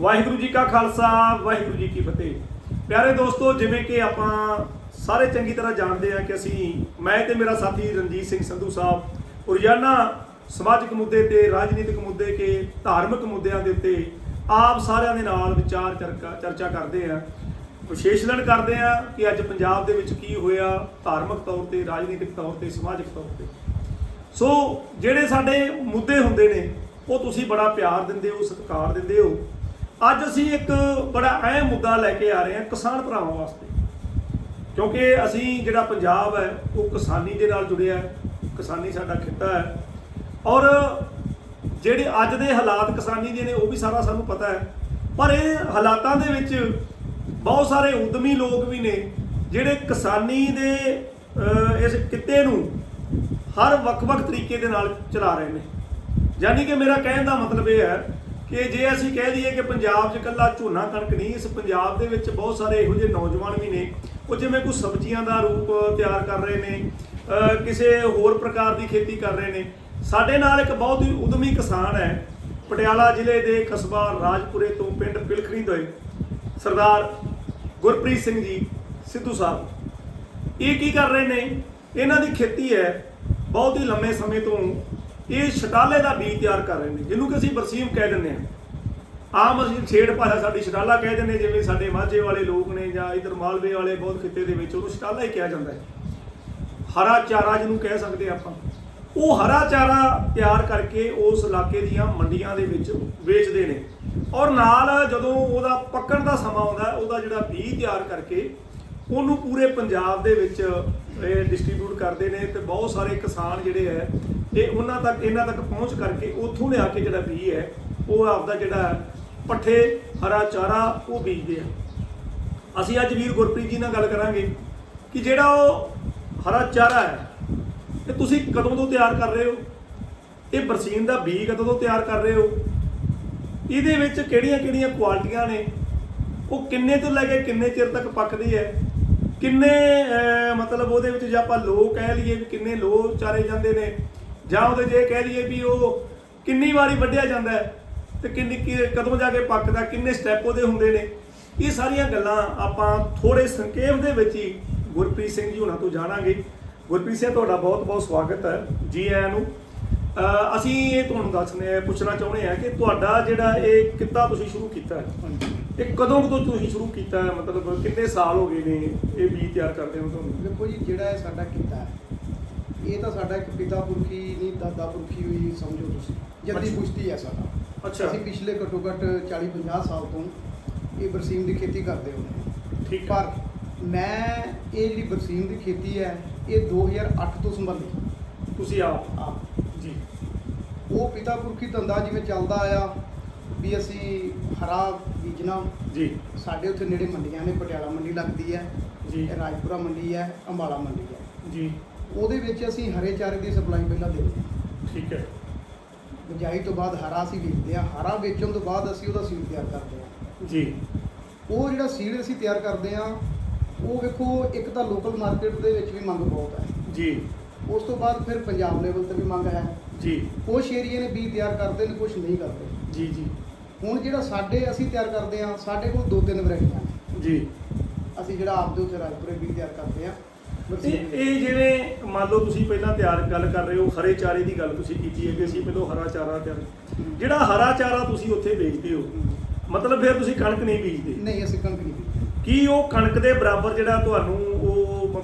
ਵਾਹਿਗੁਰੂ ਜੀ ਕਾ ਖਾਲਸਾ, ਵਾਹਿਗੁਰੂ ਜੀ ਕੀ ਫਤਿਹ। ਪਿਆਰੇ ਦੋਸਤੋ, ਜਿਵੇਂ ਕਿ ਆਪਾਂ ਸਾਰੇ ਚੰਗੀ ਤਰ੍ਹਾਂ ਜਾਣਦੇ ਆ ਕਿ ਅਸੀਂ, ਮੈਂ ਤੇ ਮੇਰਾ ਸਾਥੀ ਰਣਜੀਤ ਸਿੰਘ ਸੰਧੂ ਸਾਹਿਬ ਰੋਜ਼ਾਨਾ ਸਮਾਜਿਕ ਮੁੱਦੇ ਤੇ, ਰਾਜਨੀਤਿਕ ਮੁੱਦੇ ਕੇ, ਧਾਰਮਿਕ ਮੁੱਦਿਆਂ ਦੇ ਉੱਤੇ ਆਪ ਸਾਰਿਆਂ ਦੇ ਨਾਲ ਵਿਚਾਰ ਚਰਚਾ ਚਰਚਾ ਕਰਦੇ ਆ ਵਿਸ਼ੇਸ਼ਣ ਕਰਦੇ ਆ ਕਿ ਅੱਜ ਪੰਜਾਬ ਦੇ ਵਿੱਚ ਕੀ ਹੋਇਆ, ਧਾਰਮਿਕ ਤੌਰ ਤੇ, ਰਾਜਨੀਤਿਕ ਤੌਰ ਤੇ, ਸਮਾਜਿਕ ਤੌਰ ਤੇ। ਸੋ, ਜਿਹੜੇ ਸਾਡੇ ਮੁੱਦੇ ਹੁੰਦੇ ਨੇ, ਉਹ ਤੁਸੀਂ ਬੜਾ ਪਿਆਰ ਦਿੰਦੇ ਹੋ, ਸਤਿਕਾਰ ਦਿੰਦੇ ਹੋ। ਅੱਜ ਅਸੀਂ ਇੱਕ ਬੜਾ ਅਹਿਮ ਮੁੱਦਾ ਲੈ ਕੇ ਆ ਰਹੇ ਹਾਂ ਕਿਸਾਨ ਭਰਾਵਾਂ ਵਾਸਤੇ। ਕਿਉਂਕਿ ਅਸੀਂ ਜਿਹੜਾ ਪੰਜਾਬ ਹੈ, ਉਹ ਕਿਸਾਨੀ ਦੇ ਨਾਲ ਜੁੜਿਆ ਹੈ, ਕਿਸਾਨੀ ਸਾਡਾ ਖਿੱਤਾ ਹੈ। ਔਰ ਜਿਹੜੇ ਅੱਜ ਦੇ ਹਾਲਾਤ ਕਿਸਾਨੀ ਦੇ ਨੇ, ਉਹ ਵੀ ਸਾਰਾ ਸਾਨੂੰ ਪਤਾ ਹੈ। ਪਰ ਇਹ ਹਾਲਾਤਾਂ ਦੇ ਵਿੱਚ ਬਹੁਤ ਸਾਰੇ ਉਦਮੀ ਲੋਕ ਵੀ ਨੇ, ਜਿਹੜੇ ਕਿਸਾਨੀ ਦੇ ਇਸ ਕਿੱਤੇ ਨੂੰ ਹਰ ਵੱਖ-ਵੱਖ ਤਰੀਕੇ ਦੇ ਨਾਲ ਚਲਾ ਰਹੇ ਨੇ। ਯਾਨੀ ਕਿ ਮੇਰਾ ਕਹਿਣ ਦਾ ਮਤਲਬ ਇਹ ਹੈ ਕਿ ਜੇ ਅਸੀਂ ਕਹਿ ਦਈਏ ਕਿ ਪੰਜਾਬ 'ਚ ਇਕੱਲਾ ਝੋਨਾ ਕਣਕ ਨਹੀਂ, ਇਸ ਪੰਜਾਬ ਦੇ ਵਿੱਚ ਬਹੁਤ ਸਾਰੇ ਇਹੋ ਜਿਹੇ ਨੌਜਵਾਨ ਵੀ ਨੇ। ਉਹ ਜਿਵੇਂ ਕੋਈ ਸਬਜ਼ੀਆਂ ਦਾ ਰੂਪ ਤਿਆਰ ਕਰ ਰਹੇ ਨੇ ਕਿਸੇ ਹੋਰ ਪ੍ਰਕਾਰ ਦੀ ਖੇਤੀ ਕਰ ਰਹੇ ਨੇ। ਸਾਡੇ ਨਾਲ ਇੱਕ ਬਹੁਤ ਹੀ ਉਦਮੀ ਕਿਸਾਨ ਹੈ, ਪਟਿਆਲਾ ਜ਼ਿਲ੍ਹੇ ਦੇ ਕਸਬਾ ਰਾਜਪੁਰੇ ਤੋਂ ਪਿੰਡ ਪਿਲਖਣੀ ਦੇ ਸਰਦਾਰ ਗੁਰਪ੍ਰੀਤ ਸਿੰਘ ਜੀ, ਸਿੱਧੂ ਸਾਹਿਬ। ਇਹ ਕੀ ਕਰ ਰਹੇ ਨੇ? ਇਹਨਾਂ ਦੀ ਖੇਤੀ ਹੈ ਬਹੁਤ ਹੀ ਲੰਮੇ ਸਮੇਂ ਤੋਂ ਇਹ ਛਟਾਲੇ ਦਾ ਬੀਜ ਤਿਆਰ ਕਰ ਰਹੇ ਨੇ, ਜਿਹਨੂੰ ਕਿ ਅਸੀਂ ਬਰਸੀਮ ਕਹਿ ਦਿੰਦੇ ਹਾਂ। ਆਮ ਅਸੀਂ ਛੇੜ ਭਾਸ਼ਾ ਸਾਡੀ ਛਟਾਲਾ ਕਹਿ ਦਿੰਦੇ ਜਿਵੇਂ ਸਾਡੇ ਮਾਝੇ ਵਾਲੇ ਲੋਕ ਨੇ ਜਾਂ ਇਧਰ ਮਾਲਵੇ ਵਾਲੇ ਬਹੁਤ ਖਿੱਤੇ ਦੇ ਵਿੱਚ, ਉਹਨੂੰ ਛਟਾਲਾ ਹੀ ਕਿਹਾ ਜਾਂਦਾ ਹੈ। ਹਰਾ ਚਾਰਾ ਜਿਹਨੂੰ ਕਹਿ ਸਕਦੇ ਆਪਾਂ। ਉਹ ਹਰਾ ਚਾਰਾ ਤਿਆਰ ਕਰਕੇ ਉਸ ਇਲਾਕੇ ਦੀਆਂ ਮੰਡੀਆਂ ਦੇ ਵਿੱਚ ਵੇਚਦੇ ਨੇ। ਔਰ ਨਾਲ ਜਦੋਂ ਉਹਦਾ ਪੱਕਣ ਦਾ ਸਮਾਂ ਆਉਂਦਾ ਉਹਦਾ ਜਿਹੜਾ ਬੀਜ ਤਿਆਰ ਕਰਕੇ ਉਹਨੂੰ ਪੂਰੇ ਪੰਜਾਬ ਦੇ ਵਿੱਚ ਇਹ ਡਿਸਟ੍ਰੀਬਿਊਟ ਕਰਦੇ ਨੇ ਤੇ ਬਹੁਤ ਸਾਰੇ ਕਿਸਾਨ ਜਿਹੜੇ ਹੈ ਇਹ ਉਹਨਾਂ ਤੱਕ, ਇਹਨਾਂ ਤੱਕ ਪਹੁੰਚ ਕਰਕੇ ਉੱਥੋਂ ਲਿਆ ਕੇ ਜਿਹੜਾ ਬੀਜ ਹੈ, ਉਹ ਆਪਦਾ ਜਿਹੜਾ ਪੱਠੇ, ਹਰਾ ਚਾਰਾ ਉਹ ਬੀਜਦੇ ਆ। ਅਸੀਂ ਅੱਜ ਵੀਰ ਗੁਰਪ੍ਰੀਤ ਜੀ ਨਾਲ ਗੱਲ ਕਰਾਂਗੇ ਕਿ ਜਿਹੜਾ ਉਹ ਹਰਾ ਚਾਰਾ ਹੈ, ਇਹ ਤੁਸੀਂ ਕਦੋਂ ਤੋਂ ਤਿਆਰ ਕਰ ਰਹੇ ਹੋ? ਇਹ ਬਰਸੀਨ ਦਾ ਬੀਜ ਕਦੋਂ ਤੋਂ ਤਿਆਰ ਕਰ ਰਹੇ ਹੋ? ਇਹਦੇ ਵਿੱਚ ਕਿਹੜੀਆਂ-ਕਿਹੜੀਆਂ ਕੁਆਲਟੀਆਂ ਨੇ? ਉਹ ਕਿੰਨੇ ਤੋਂ ਲੈ ਕੇ ਕਿੰਨੇ ਚਿਰ ਤੱਕ ਪੱਕਦੀ ਹੈ? ਕਿੰਨੇ ਮਤਲਬ ਉਹਦੇ ਵਿੱਚ ਜੇ ਆਪਾਂ ਲੋ ਕਹਿ ਲਈਏ ਵੀ ਕਿੰਨੇ ਲੋ ਚਾਰੇ ਜਾਂਦੇ ਨੇ, ਜਾਂ ਉਹਦੇ ਜੇ ਕਹਿ ਲਈਏ ਵੀ ਉਹ ਕਿੰਨੀ ਵਾਰੀ ਵੱਢਿਆ ਜਾਂਦਾ ਹੈ ਤੇ ਕਿੰਨੀ ਕਦੋਂ ਜਾ ਕੇ ਪੱਕਦਾ, ਕਿੰਨੇ ਸਟੈਪ ਉਹਦੇ ਹੁੰਦੇ ਨੇ, ਇਹ ਸਾਰੀਆਂ ਗੱਲਾਂ ਆਪਾਂ ਥੋੜੇ ਸੰਖੇਪ ਦੇ ਵਿੱਚ ਹੀ ਗੁਰਪ੍ਰੀਤ ਸਿੰਘ ਜੀ ਹੁਣਾਂ ਤੋਂ ਜਾਣਾਂਗੇ। ਗੁਰਪ੍ਰੀਤ ਸਿੰਘ, ਤੁਹਾਡਾ ਬਹੁਤ ਬਹੁਤ ਸਵਾਗਤ ਹੈ ਜੀ ਆਇਆਂ ਨੂੰ। ਅਸੀਂ ਇਹ ਤੁਹਾਨੂੰ ਦੱਸਨੇ ਪੁੱਛਣਾ ਚਾਹੁੰਦੇ ਆ ਕਿ ਤੁਹਾਡਾ ਜਿਹੜਾ ਇਹ ਕਿੱਤਾ ਤੁਸੀਂ ਸ਼ੁਰੂ ਕੀਤਾ ਹੈ? ਇਹ ਕਦੋਂ ਕੁ ਤੋਂ ਤੁਸੀਂ ਸ਼ੁਰੂ ਕੀਤਾ ਹੈ? ਮਤਲਬ ਕਿੰਨੇ ਸਾਲ ਹੋ ਗਏ ਨੇ ਇਹ ਬੀਜ ਤਿਆਰ ਕਰਦੇ ਹੋ ਤੁਹਾਨੂੰ? ਵੇਖੋ ਜੀ ਜਿਹੜਾ ਇਹ ਸਾਡਾ ਕੀਤਾ ਹੈ ਇਹ ਤਾਂ ਸਾਡਾ ਇੱਕ ਪਿਤਾ ਪੁਰਖੀ ਨਹੀਂ ਦਾਦਾ ਪੁਰਖੀ ਹੋਈ ਸਮਝੋ ਤੁਸੀਂ। ਜੱਦੀ। ਪੁਸ਼ਤੀ ਹੈ ਸਾਡਾ। ਅੱਛਾ। ਅਸੀਂ ਪਿਛਲੇ ਘੱਟੋ ਘੱਟ 40 50 ਸਾਲ ਤੋਂ ਇਹ ਬਰਸੀਮ ਦੀ ਖੇਤੀ ਕਰਦੇ ਹੁੰਦੇ ਠੀਕ ਪਰ ਮੈਂ ਇਹ ਜਿਹੜੀ ਬਰਸੀਮ ਦੀ ਖੇਤੀ ਹੈ ਇਹ 2008 ਤੋਂ ਸੰਭਾਲੀ। ਤੁਸੀਂ ਆਪ? ਆ ਜੀ ਉਹ ਪਿਤਾ ਪੁਰਖੀ ਧੰਦਾ ਜਿਵੇਂ ਚੱਲਦਾ ਆਇਆ ਵੀ ਅਸੀਂ ਹਰਾ ਬੀਜਣਾ। ਜੀ। ਸਾਡੇ ਉੱਥੇ ਨੇੜੇ ਮੰਡੀਆਂ ਨੇ ਪਟਿਆਲਾ ਮੰਡੀ ਲੱਗਦੀ ਹੈ ਜੀ। ਰਾਜਪੁਰਾ ਮੰਡੀ ਹੈ ਅੰਬਾਲਾ ਮੰਡੀ ਹੈ। ਜੀ। ਉਹਦੇ ਵਿੱਚ ਅਸੀਂ ਹਰੇ ਚਾਰੇ ਦੀ ਸਪਲਾਈ ਪਹਿਲਾਂ ਦਿੰਦੇ ਹਾਂ ਠੀਕ ਹੈ। ਬਿਜਾਈ ਤੋਂ ਬਾਅਦ ਹਰਾ ਅਸੀਂ ਵੇਚਦੇ ਹਾਂ ਹਰਾ ਵੇਚਣ ਤੋਂ ਬਾਅਦ ਅਸੀਂ ਉਹਦਾ ਸੀਡ ਤਿਆਰ ਕਰਦੇ ਹਾਂ। ਜੀ। ਉਹ ਜਿਹੜਾ ਸੀਡ ਅਸੀਂ ਤਿਆਰ ਕਰਦੇ ਹਾਂ ਉਹ ਵੇਖੋ ਇੱਕ ਤਾਂ ਲੋਕਲ ਮਾਰਕੀਟ ਦੇ ਵਿੱਚ ਵੀ ਮੰਗ ਬਹੁਤ ਹੈ। ਜੀ। ਉਸ ਤੋਂ ਬਾਅਦ ਫਿਰ ਪੰਜਾਬ ਲੈਵਲ ਤੇ ਵੀ ਮੰਗ ਹੈ। ਜੀ। ਕੁਛ ਏਰੀਏ ਨੇ ਬੀ ਤਿਆਰ ਕਰਦੇ ਨੇ ਕੁਛ ਨਹੀਂ ਕਰਦੇ। ਜੀ ਜੀ। ਹੁਣ ਜਿਹੜਾ ਸਾਡੇ ਅਸੀਂ ਤਿਆਰ ਕਰਦੇ ਹਾਂ ਸਾਡੇ ਕੋਲ ਦੋ ਤਿੰਨ ਵੈਰਾਈਟੀਆਂ ਨੇ। ਜੀ। ਅਸੀਂ ਜਿਹੜਾ ਆਪਦੇ ਉੱਥੇ ਰਾਜਪੁਰੇ ਬੀ ਤਿਆਰ ਕਰਦੇ ਹਾਂ ਇਹ ਜਿਵੇਂ ਮੰਨ ਲਓ ਤੁਸੀਂ ਪਹਿਲਾਂ ਤਿਆਰ ਗੱਲ ਕਰ ਰਹੇ ਹੋ ਹਰੇ ਚਾਰੇ ਦੀ ਗੱਲ ਤੁਸੀਂ ਕੀਤੀ ਹੈ ਕਿ ਅਸੀਂ ਪਹਿਲਾਂ ਹਰਾ ਚਾਰਾ ਤਿਆਰ ਜਿਹੜਾ ਹਰਾ ਚਾਰਾ ਤੁਸੀਂ ਉੱਥੇ ਵੇਚਦੇ ਹੋ। ਮਤਲਬ ਫਿਰ ਤੁਸੀਂ ਕਣਕ ਨਹੀਂ ਬੀਜਦੇ। ਨਹੀਂ ਅਸੀਂ ਕਣਕ ਨਹੀਂ ਬੀਜਦੇ। ਕੀ ਉਹ ਕਣਕ ਦੇ ਬਰਾਬਰ ਜਿਹੜਾ ਤੁਹਾਨੂੰ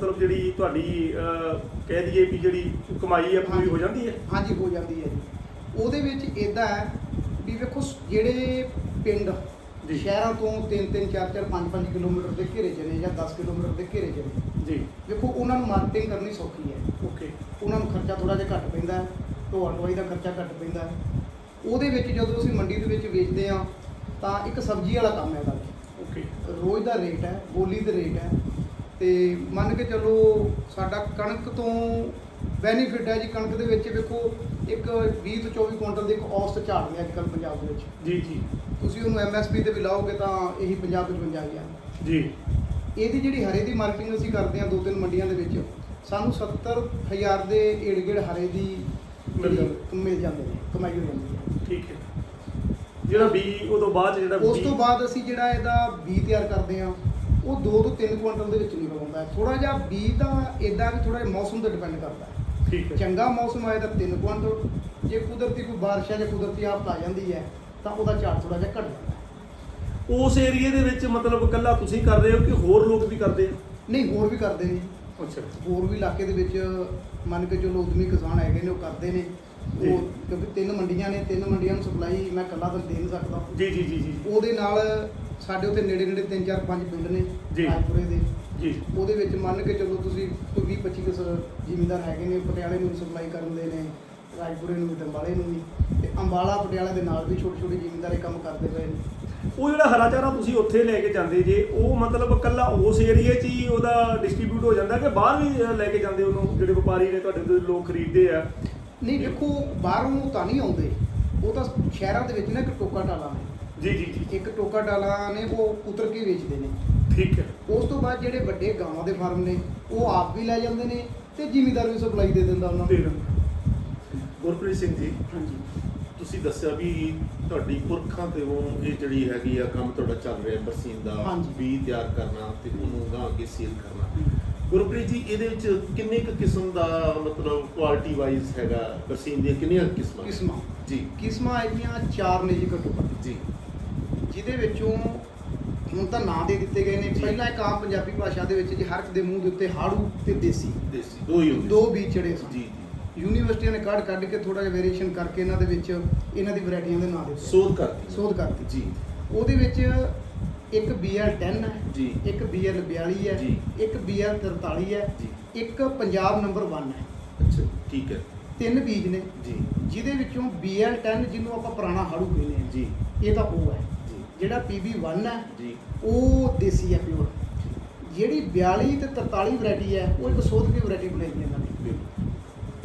ਮਤਲਬ ਜਿਹੜੀ ਤੁਹਾਡੀ ਅਹ, ਕਹਿ ਦਈਏ ਵੀ ਜਿਹੜੀ ਕਮਾਈ ਹੈ ਪੂਰੀ ਹੋ ਜਾਂਦੀ ਹੈ? ਹਾਂਜੀ ਹੋ ਜਾਂਦੀ ਹੈ ਜੀ। ਉਹਦੇ ਵਿੱਚ ਇਦਾਂ ਹੈ ਵੀ ਵੇਖੋ ਸ- ਜਿਹੜੇ ਪਿੰਡ ਜੀ। ਸ਼ਹਿਰਾਂ ਤੋਂ 3 3 4 4 5 5 ਕਿਲੋਮੀਟਰ ਦੇ ਘੇਰੇ 'ਚ ਨੇ ਜਾਂ 10 ਕਿਲੋਮੀਟਰ ਦੇ ਘੇਰੇ 'ਚ ਨੇ ਜੀ। ਵੇਖੋ ਉਹਨਾਂ ਨੂੰ ਮਾਰਕੀਟਿੰਗ ਕਰਨੀ ਸੌਖੀ ਹੈ। ਓਕੇ। ਉਹਨਾਂ ਨੂੰ ਖਰਚਾ ਥੋੜਾ ਜਿਹਾ ਘੱਟ ਪੈਂਦਾ ਹੈ ਢੋਆ ਢੋਆਈ ਦਾ ਖਰਚਾ ਘੱਟ ਪੈਂਦਾ ਹੈ। ਉਹਦੇ ਵਿੱਚ ਜਦੋਂ ਅਸੀਂ ਮੰਡੀ ਦੇ ਵਿੱਚ ਵੇਚਦੇ ਆ ਤਾਂ ਇੱਕ ਸਬਜ਼ੀ ਵਾਲਾ ਕੰਮ ਹੈ ਇਹਦਾ ਓਕੇ। ਰੋਜ਼ ਦਾ ਰੇਟ ਹੈ ਬੋਲੀ ਦਾ ਰੇਟ ਹੈ। ਤੇ ਮੰਨ ਕੇ ਚੱਲੋ ਸਾਡਾ ਕਣਕ ਤੋਂ ਬੈਨੀਫਿਟ ਹੈ ਜੀ ਕਣਕ ਦੇ ਵਿੱਚ ਵੇਖੋ ਇੱਕ 20 ਤੋਂ 24 ਕੁਇੰਟਲ ਦੀ ਇੱਕ ਔਸਤ ਝਾੜ ਹੈ ਅੱਜ ਕੱਲ੍ਹ ਪੰਜਾਬ ਦੇ ਵਿੱਚ। ਜੀ ਜੀ। ਤੁਸੀਂ ਉਹਨੂੰ ਐਮਐਸਪੀ ਤੇ ਵੀ ਲਾਓਗੇ ਤਾਂ ਇਹੀ 50 55000 ਜੀ। ਇਹਦੀ ਜਿਹੜੀ ਹਰੇ ਦੀ ਮਾਰਕੀਟਿੰਗ ਅਸੀਂ ਕਰਦੇ ਹਾਂ ਦੋ ਤਿੰਨ ਮੰਡੀਆਂ ਦੇ ਵਿੱਚ ਸਾਨੂੰ 70000 ਦੇ ਏੜ ਗੇੜ ਹਰੇ ਦੀ ਮਿਲ ਜਾਂਦੇ। ਨੇ ਕਮਾਈ ਹੋ ਜਾਂਦੀ ਹੈ। ਠੀਕ ਹੈ। ਜਿਹੜਾ ਬੀ ਉਦੋਂ ਬਾਅਦ 'ਚ ਜਿਹੜਾ ਉਸ ਤੋਂ ਬਾਅਦ ਅਸੀਂ ਜਿਹੜਾ ਇਹਦਾ ਬੀ ਤਿਆਰ ਕਰਦੇ ਆ ਉਹ 2 ਤੋਂ 3 ਕੁਇੰਟਲ ਦੇ ਵਿੱਚ ਨਿਕਲ ਆਉਂਦਾ ਥੋੜਾ ਜਿਹਾ ਬੀ ਦਾ ਇਦਾਂ ਵੀ ਥੋੜਾ ਜਿਹਾ ਮੌਸਮ ਤੇ ਡਿਪੈਂਡ ਕਰਦਾ ਠੀਕ ਹੈ। ਚੰਗਾ ਮੌਸਮ ਆਏ ਤਾਂ 3 ਕੁਇੰਟਲ ਜੇ ਕੁਦਰਤੀ ਕੋਈ ਬਾਰਿਸ਼ ਹੈ ਜਾਂ ਕੁਦਰਤੀ ਆਫਤ ਆ ਜਾਂਦੀ ਹੈ ਤਾਂ ਉਹਦਾ ਝਾੜ ਥੋੜਾ ਜਿਹਾ ਘਟ ਜਾਂਦਾ ਉਸ ਏਰੀਏ ਦੇ ਵਿੱਚ ਮਤਲਬ ਇਕੱਲਾ ਤੁਸੀਂ ਕਰ ਰਹੇ ਹੋ ਕਿ ਹੋਰ ਲੋਕ ਵੀ ਕਰਦੇ ਆ? ਨਹੀਂ ਹੋਰ ਵੀ ਕਰਦੇ ਨੇ। ਅੱਛਾ। ਹੋਰ ਵੀ ਇਲਾਕੇ ਦੇ ਵਿੱਚ ਮੰਨ ਕੇ ਚਲੋ ਉਦਮੀ ਕਿਸਾਨ ਹੈਗੇ ਨੇ ਉਹ ਕਰਦੇ ਨੇ। ਉਹ ਕਿਉਂਕਿ ਤਿੰਨ ਮੰਡੀਆਂ ਨੇ ਤਿੰਨ ਮੰਡੀਆਂ ਨੂੰ ਸਪਲਾਈ ਮੈਂ ਇਕੱਲਾ ਤਾਂ ਦੇ ਨਹੀਂ ਸਕਦਾ। ਜੀ ਜੀ ਜੀ ਜੀ। ਉਹਦੇ ਨਾਲ ਸਾਡੇ ਉੱਤੇ ਨੇੜੇ ਨੇੜੇ 3 4 5 ਪਿੰਡ ਨੇ ਜੀ। ਰਾਜਪੁਰੇ ਦੇ। ਜੀ। ਉਹਦੇ ਵਿੱਚ ਮੰਨ ਕੇ ਚੱਲੋ ਤੁਸੀਂ ਕੋਈ 20 25 ਕਿਸ ਜ਼ਿਮੀਂਦਾਰ ਹੈਗੇ ਨੇ ਪਟਿਆਲੇ ਨੂੰ ਸਪਲਾਈ ਕਰਨ ਦੇ ਨੇ ਰਾਜਪੁਰੇ ਨੂੰ ਵੀ ਅੰਬਾਲੇ ਨੂੰ ਵੀ ਤੇ ਅੰਬਾਲਾ ਪਟਿਆਲੇ ਦੇ ਨਾਲ ਵੀ ਛੋਟੇ ਛੋਟੇ ਜ਼ਿਮੀਂਦਾਰ ਕੰਮ ਕਰਦੇ ਪਏ ਨੇ। ਉਹ ਜਿਹੜਾ ਹਰਾ ਚਾਰਾ ਤੁਸੀਂ ਉੱਥੇ ਲੈ ਕੇ ਜਾਂਦੇ ਜੇ ਉਹ ਮਤਲਬ ਇਕੱਲਾ ਉਸ ਏਰੀਏ 'ਚ ਹੀ ਉਹਦਾ ਡਿਸਟ੍ਰੀਬਿਊਟ ਹੋ ਜਾਂਦਾ ਕਿ ਬਾਹਰ ਵੀ ਅ, ਲੈ ਕੇ ਜਾਂਦੇ ਉਹਨੂੰ ਜਿਹੜੇ ਵਪਾਰੀ ਨੇ ਤੁਹਾਡੇ ਤੋਂ ਲੋਕ ਖਰੀਦਦੇ ਆ? ਨਹੀਂ ਦੇਖੋ ਬਾਹਰੋਂ ਤਾਂ ਨਹੀਂ ਆਉਂਦੇ। ਉਹ ਤਾਂ ਸ਼ਹਿਰਾਂ ਦੇ ਵਿੱਚ ਨਾ ਇੱਕ ਟੋਕਾ ਟਾਲਾ ਨੇ। ਜੀ ਜੀ ਜੀ। ਇੱਕ ਟੋਕਾ ਟਾਲਾ ਨੇ ਉਹ ਉਤਰ ਕੇ ਵੇਚਦੇ ਨੇ। ਠੀਕ ਹੈ। ਉਸ ਤੋਂ ਬਾਅਦ ਜਿਹੜੇ ਵੱਡੇ ਗਾਵਾਂ ਦੇ ਫਾਰਮ ਨੇ ਉਹ ਆਪ ਵੀ ਲੈ ਜਾਂਦੇ ਨੇ ਤੇ ਜ਼ਿਮੀਂਦਾਰ ਵੀ ਸਪਲਾਈ ਦੇ ਦਿੰਦਾ ਉਹਨਾਂ ਨੂੰ। ਗੁਰਪ੍ਰੀਤ ਸਿੰਘ ਜੀ ਹਾਂਜੀ। ਤੁਸੀਂ ਦੱਸਿਆ ਵੀ ਤੁਹਾਡੀ ਪੁਰਖਾਂ ਤੇ ਉਹ ਇਹ ਜਿਹੜੀ ਹੈਗੀ ਆ ਕੰਮ ਤੁਹਾਡਾ ਚੱਲ ਰਿਹਾ ਬਰਸੀਨ ਦਾ। ਬੀ ਤਿਆਰ ਕਰਨਾ ਤੇ ਉਹਨੂੰ ਗਾਂ ਅੱਗੇ ਸੇਲ ਕਰਨਾ। ਗੁਰਪ੍ਰੀਤ ਜੀ ਇਹਦੇ ਵਿੱਚ ਕਿੰਨੇ ਕੁ ਕਿਸਮ ਦਾ ਮਤਲਬ ਕੁਆਲਿਟੀ ਵਾਈਜ਼ ਹੈਗਾ ਬਰਸੀਨ ਦੀਆਂ ਕਿੰਨੀਆਂ ਕਿਸਮਾਂ ਕਿਸਮਾਂ। ਜੀ। ਕਿਸਮਾਂ ਹੈਗੀਆਂ ਚਾਰ ਨੇ ਜੀ ਘੱਟੋ ਘੱਟ। ਜੀ। ਜਿਹਦੇ ਵਿੱਚੋਂ ਹੁਣ ਤਾਂ ਨਾਂ ਦੇ ਦਿੱਤੇ ਗਏ ਨੇ। ਪਹਿਲਾਂ ਇੱਕ ਆਮ ਪੰਜਾਬੀ ਭਾਸ਼ਾ ਦੇ ਵਿੱਚ ਜੀ ਹਰ ਇੱਕ ਦੇ ਮੂੰਹ ਦੇ ਉੱਤੇ ਹਾੜੂ ਤੇ ਦੇਸੀ। ਦੇਸੀ ਦੋ ਹੀ ਹੁੰਦੇ ਦੋ ਸੀ। ਬੀਜ ਚੜੇ ਸਨ ਜੀ ਜੀ। ਯੂਨੀਵਰਸਿਟੀਆਂ ਨੇ ਕੱਢ ਕੱਢ ਕੇ ਥੋੜਾ ਜਿਹਾ ਵੇਰੀਏਸ਼ਨ ਕਰਕੇ ਇਹਨਾਂ ਦੇ ਵਿੱਚ ਇਹਨਾਂ ਦੀ ਵੈਰਾਈਟੀਆਂ ਦੇ ਨਾਂ ਦਿੱਤੇ। ਸੋਧ ਕਰਤੀ। ਸੋਧ ਕਰਤੀ। ਜੀ। ਉਹਦੇ ਵਿੱਚ ਇੱਕ BL 10 ਹੈ ਜੀ। ਇੱਕ BL 42 ਹੈ ਜੀ। ਇੱਕ BL 43 ਹੈ ਜੀ। ਇੱਕ ਪੰਜਾਬ ਨੰਬਰ 1 ਹੈ। ਅੱਛਾ ਠੀਕ ਹੈ। ਤਿੰਨ ਬੀਜ ਨੇ। ਜੀ। ਜਿਹਦੇ ਵਿੱਚੋਂ BL 10 ਜਿਹਨੂੰ ਆਪਾਂ ਪੁਰਾਣਾ ਹਾੜੂ ਕਹਿੰਦੇ ਹਾਂ। ਜੀ। ਇਹ ਤਾਂ ਉਹ ਹੈ। ਜਿਹੜਾ PB 1 ਹੈ ਉਹ ਦੇਸੀ ਹੈ ਪਿਓਰ ਜਿਹੜੀ 42 ਤੇ 43 ਵੈਰਾਈਟੀ ਹੈ ਉਹ ਇੱਕ ਸੋਧ ਦੀ ਵੈਰਾਈਟੀ ਬਣਾਈ ਹੈ ਇਹਨਾਂ ਨੇ।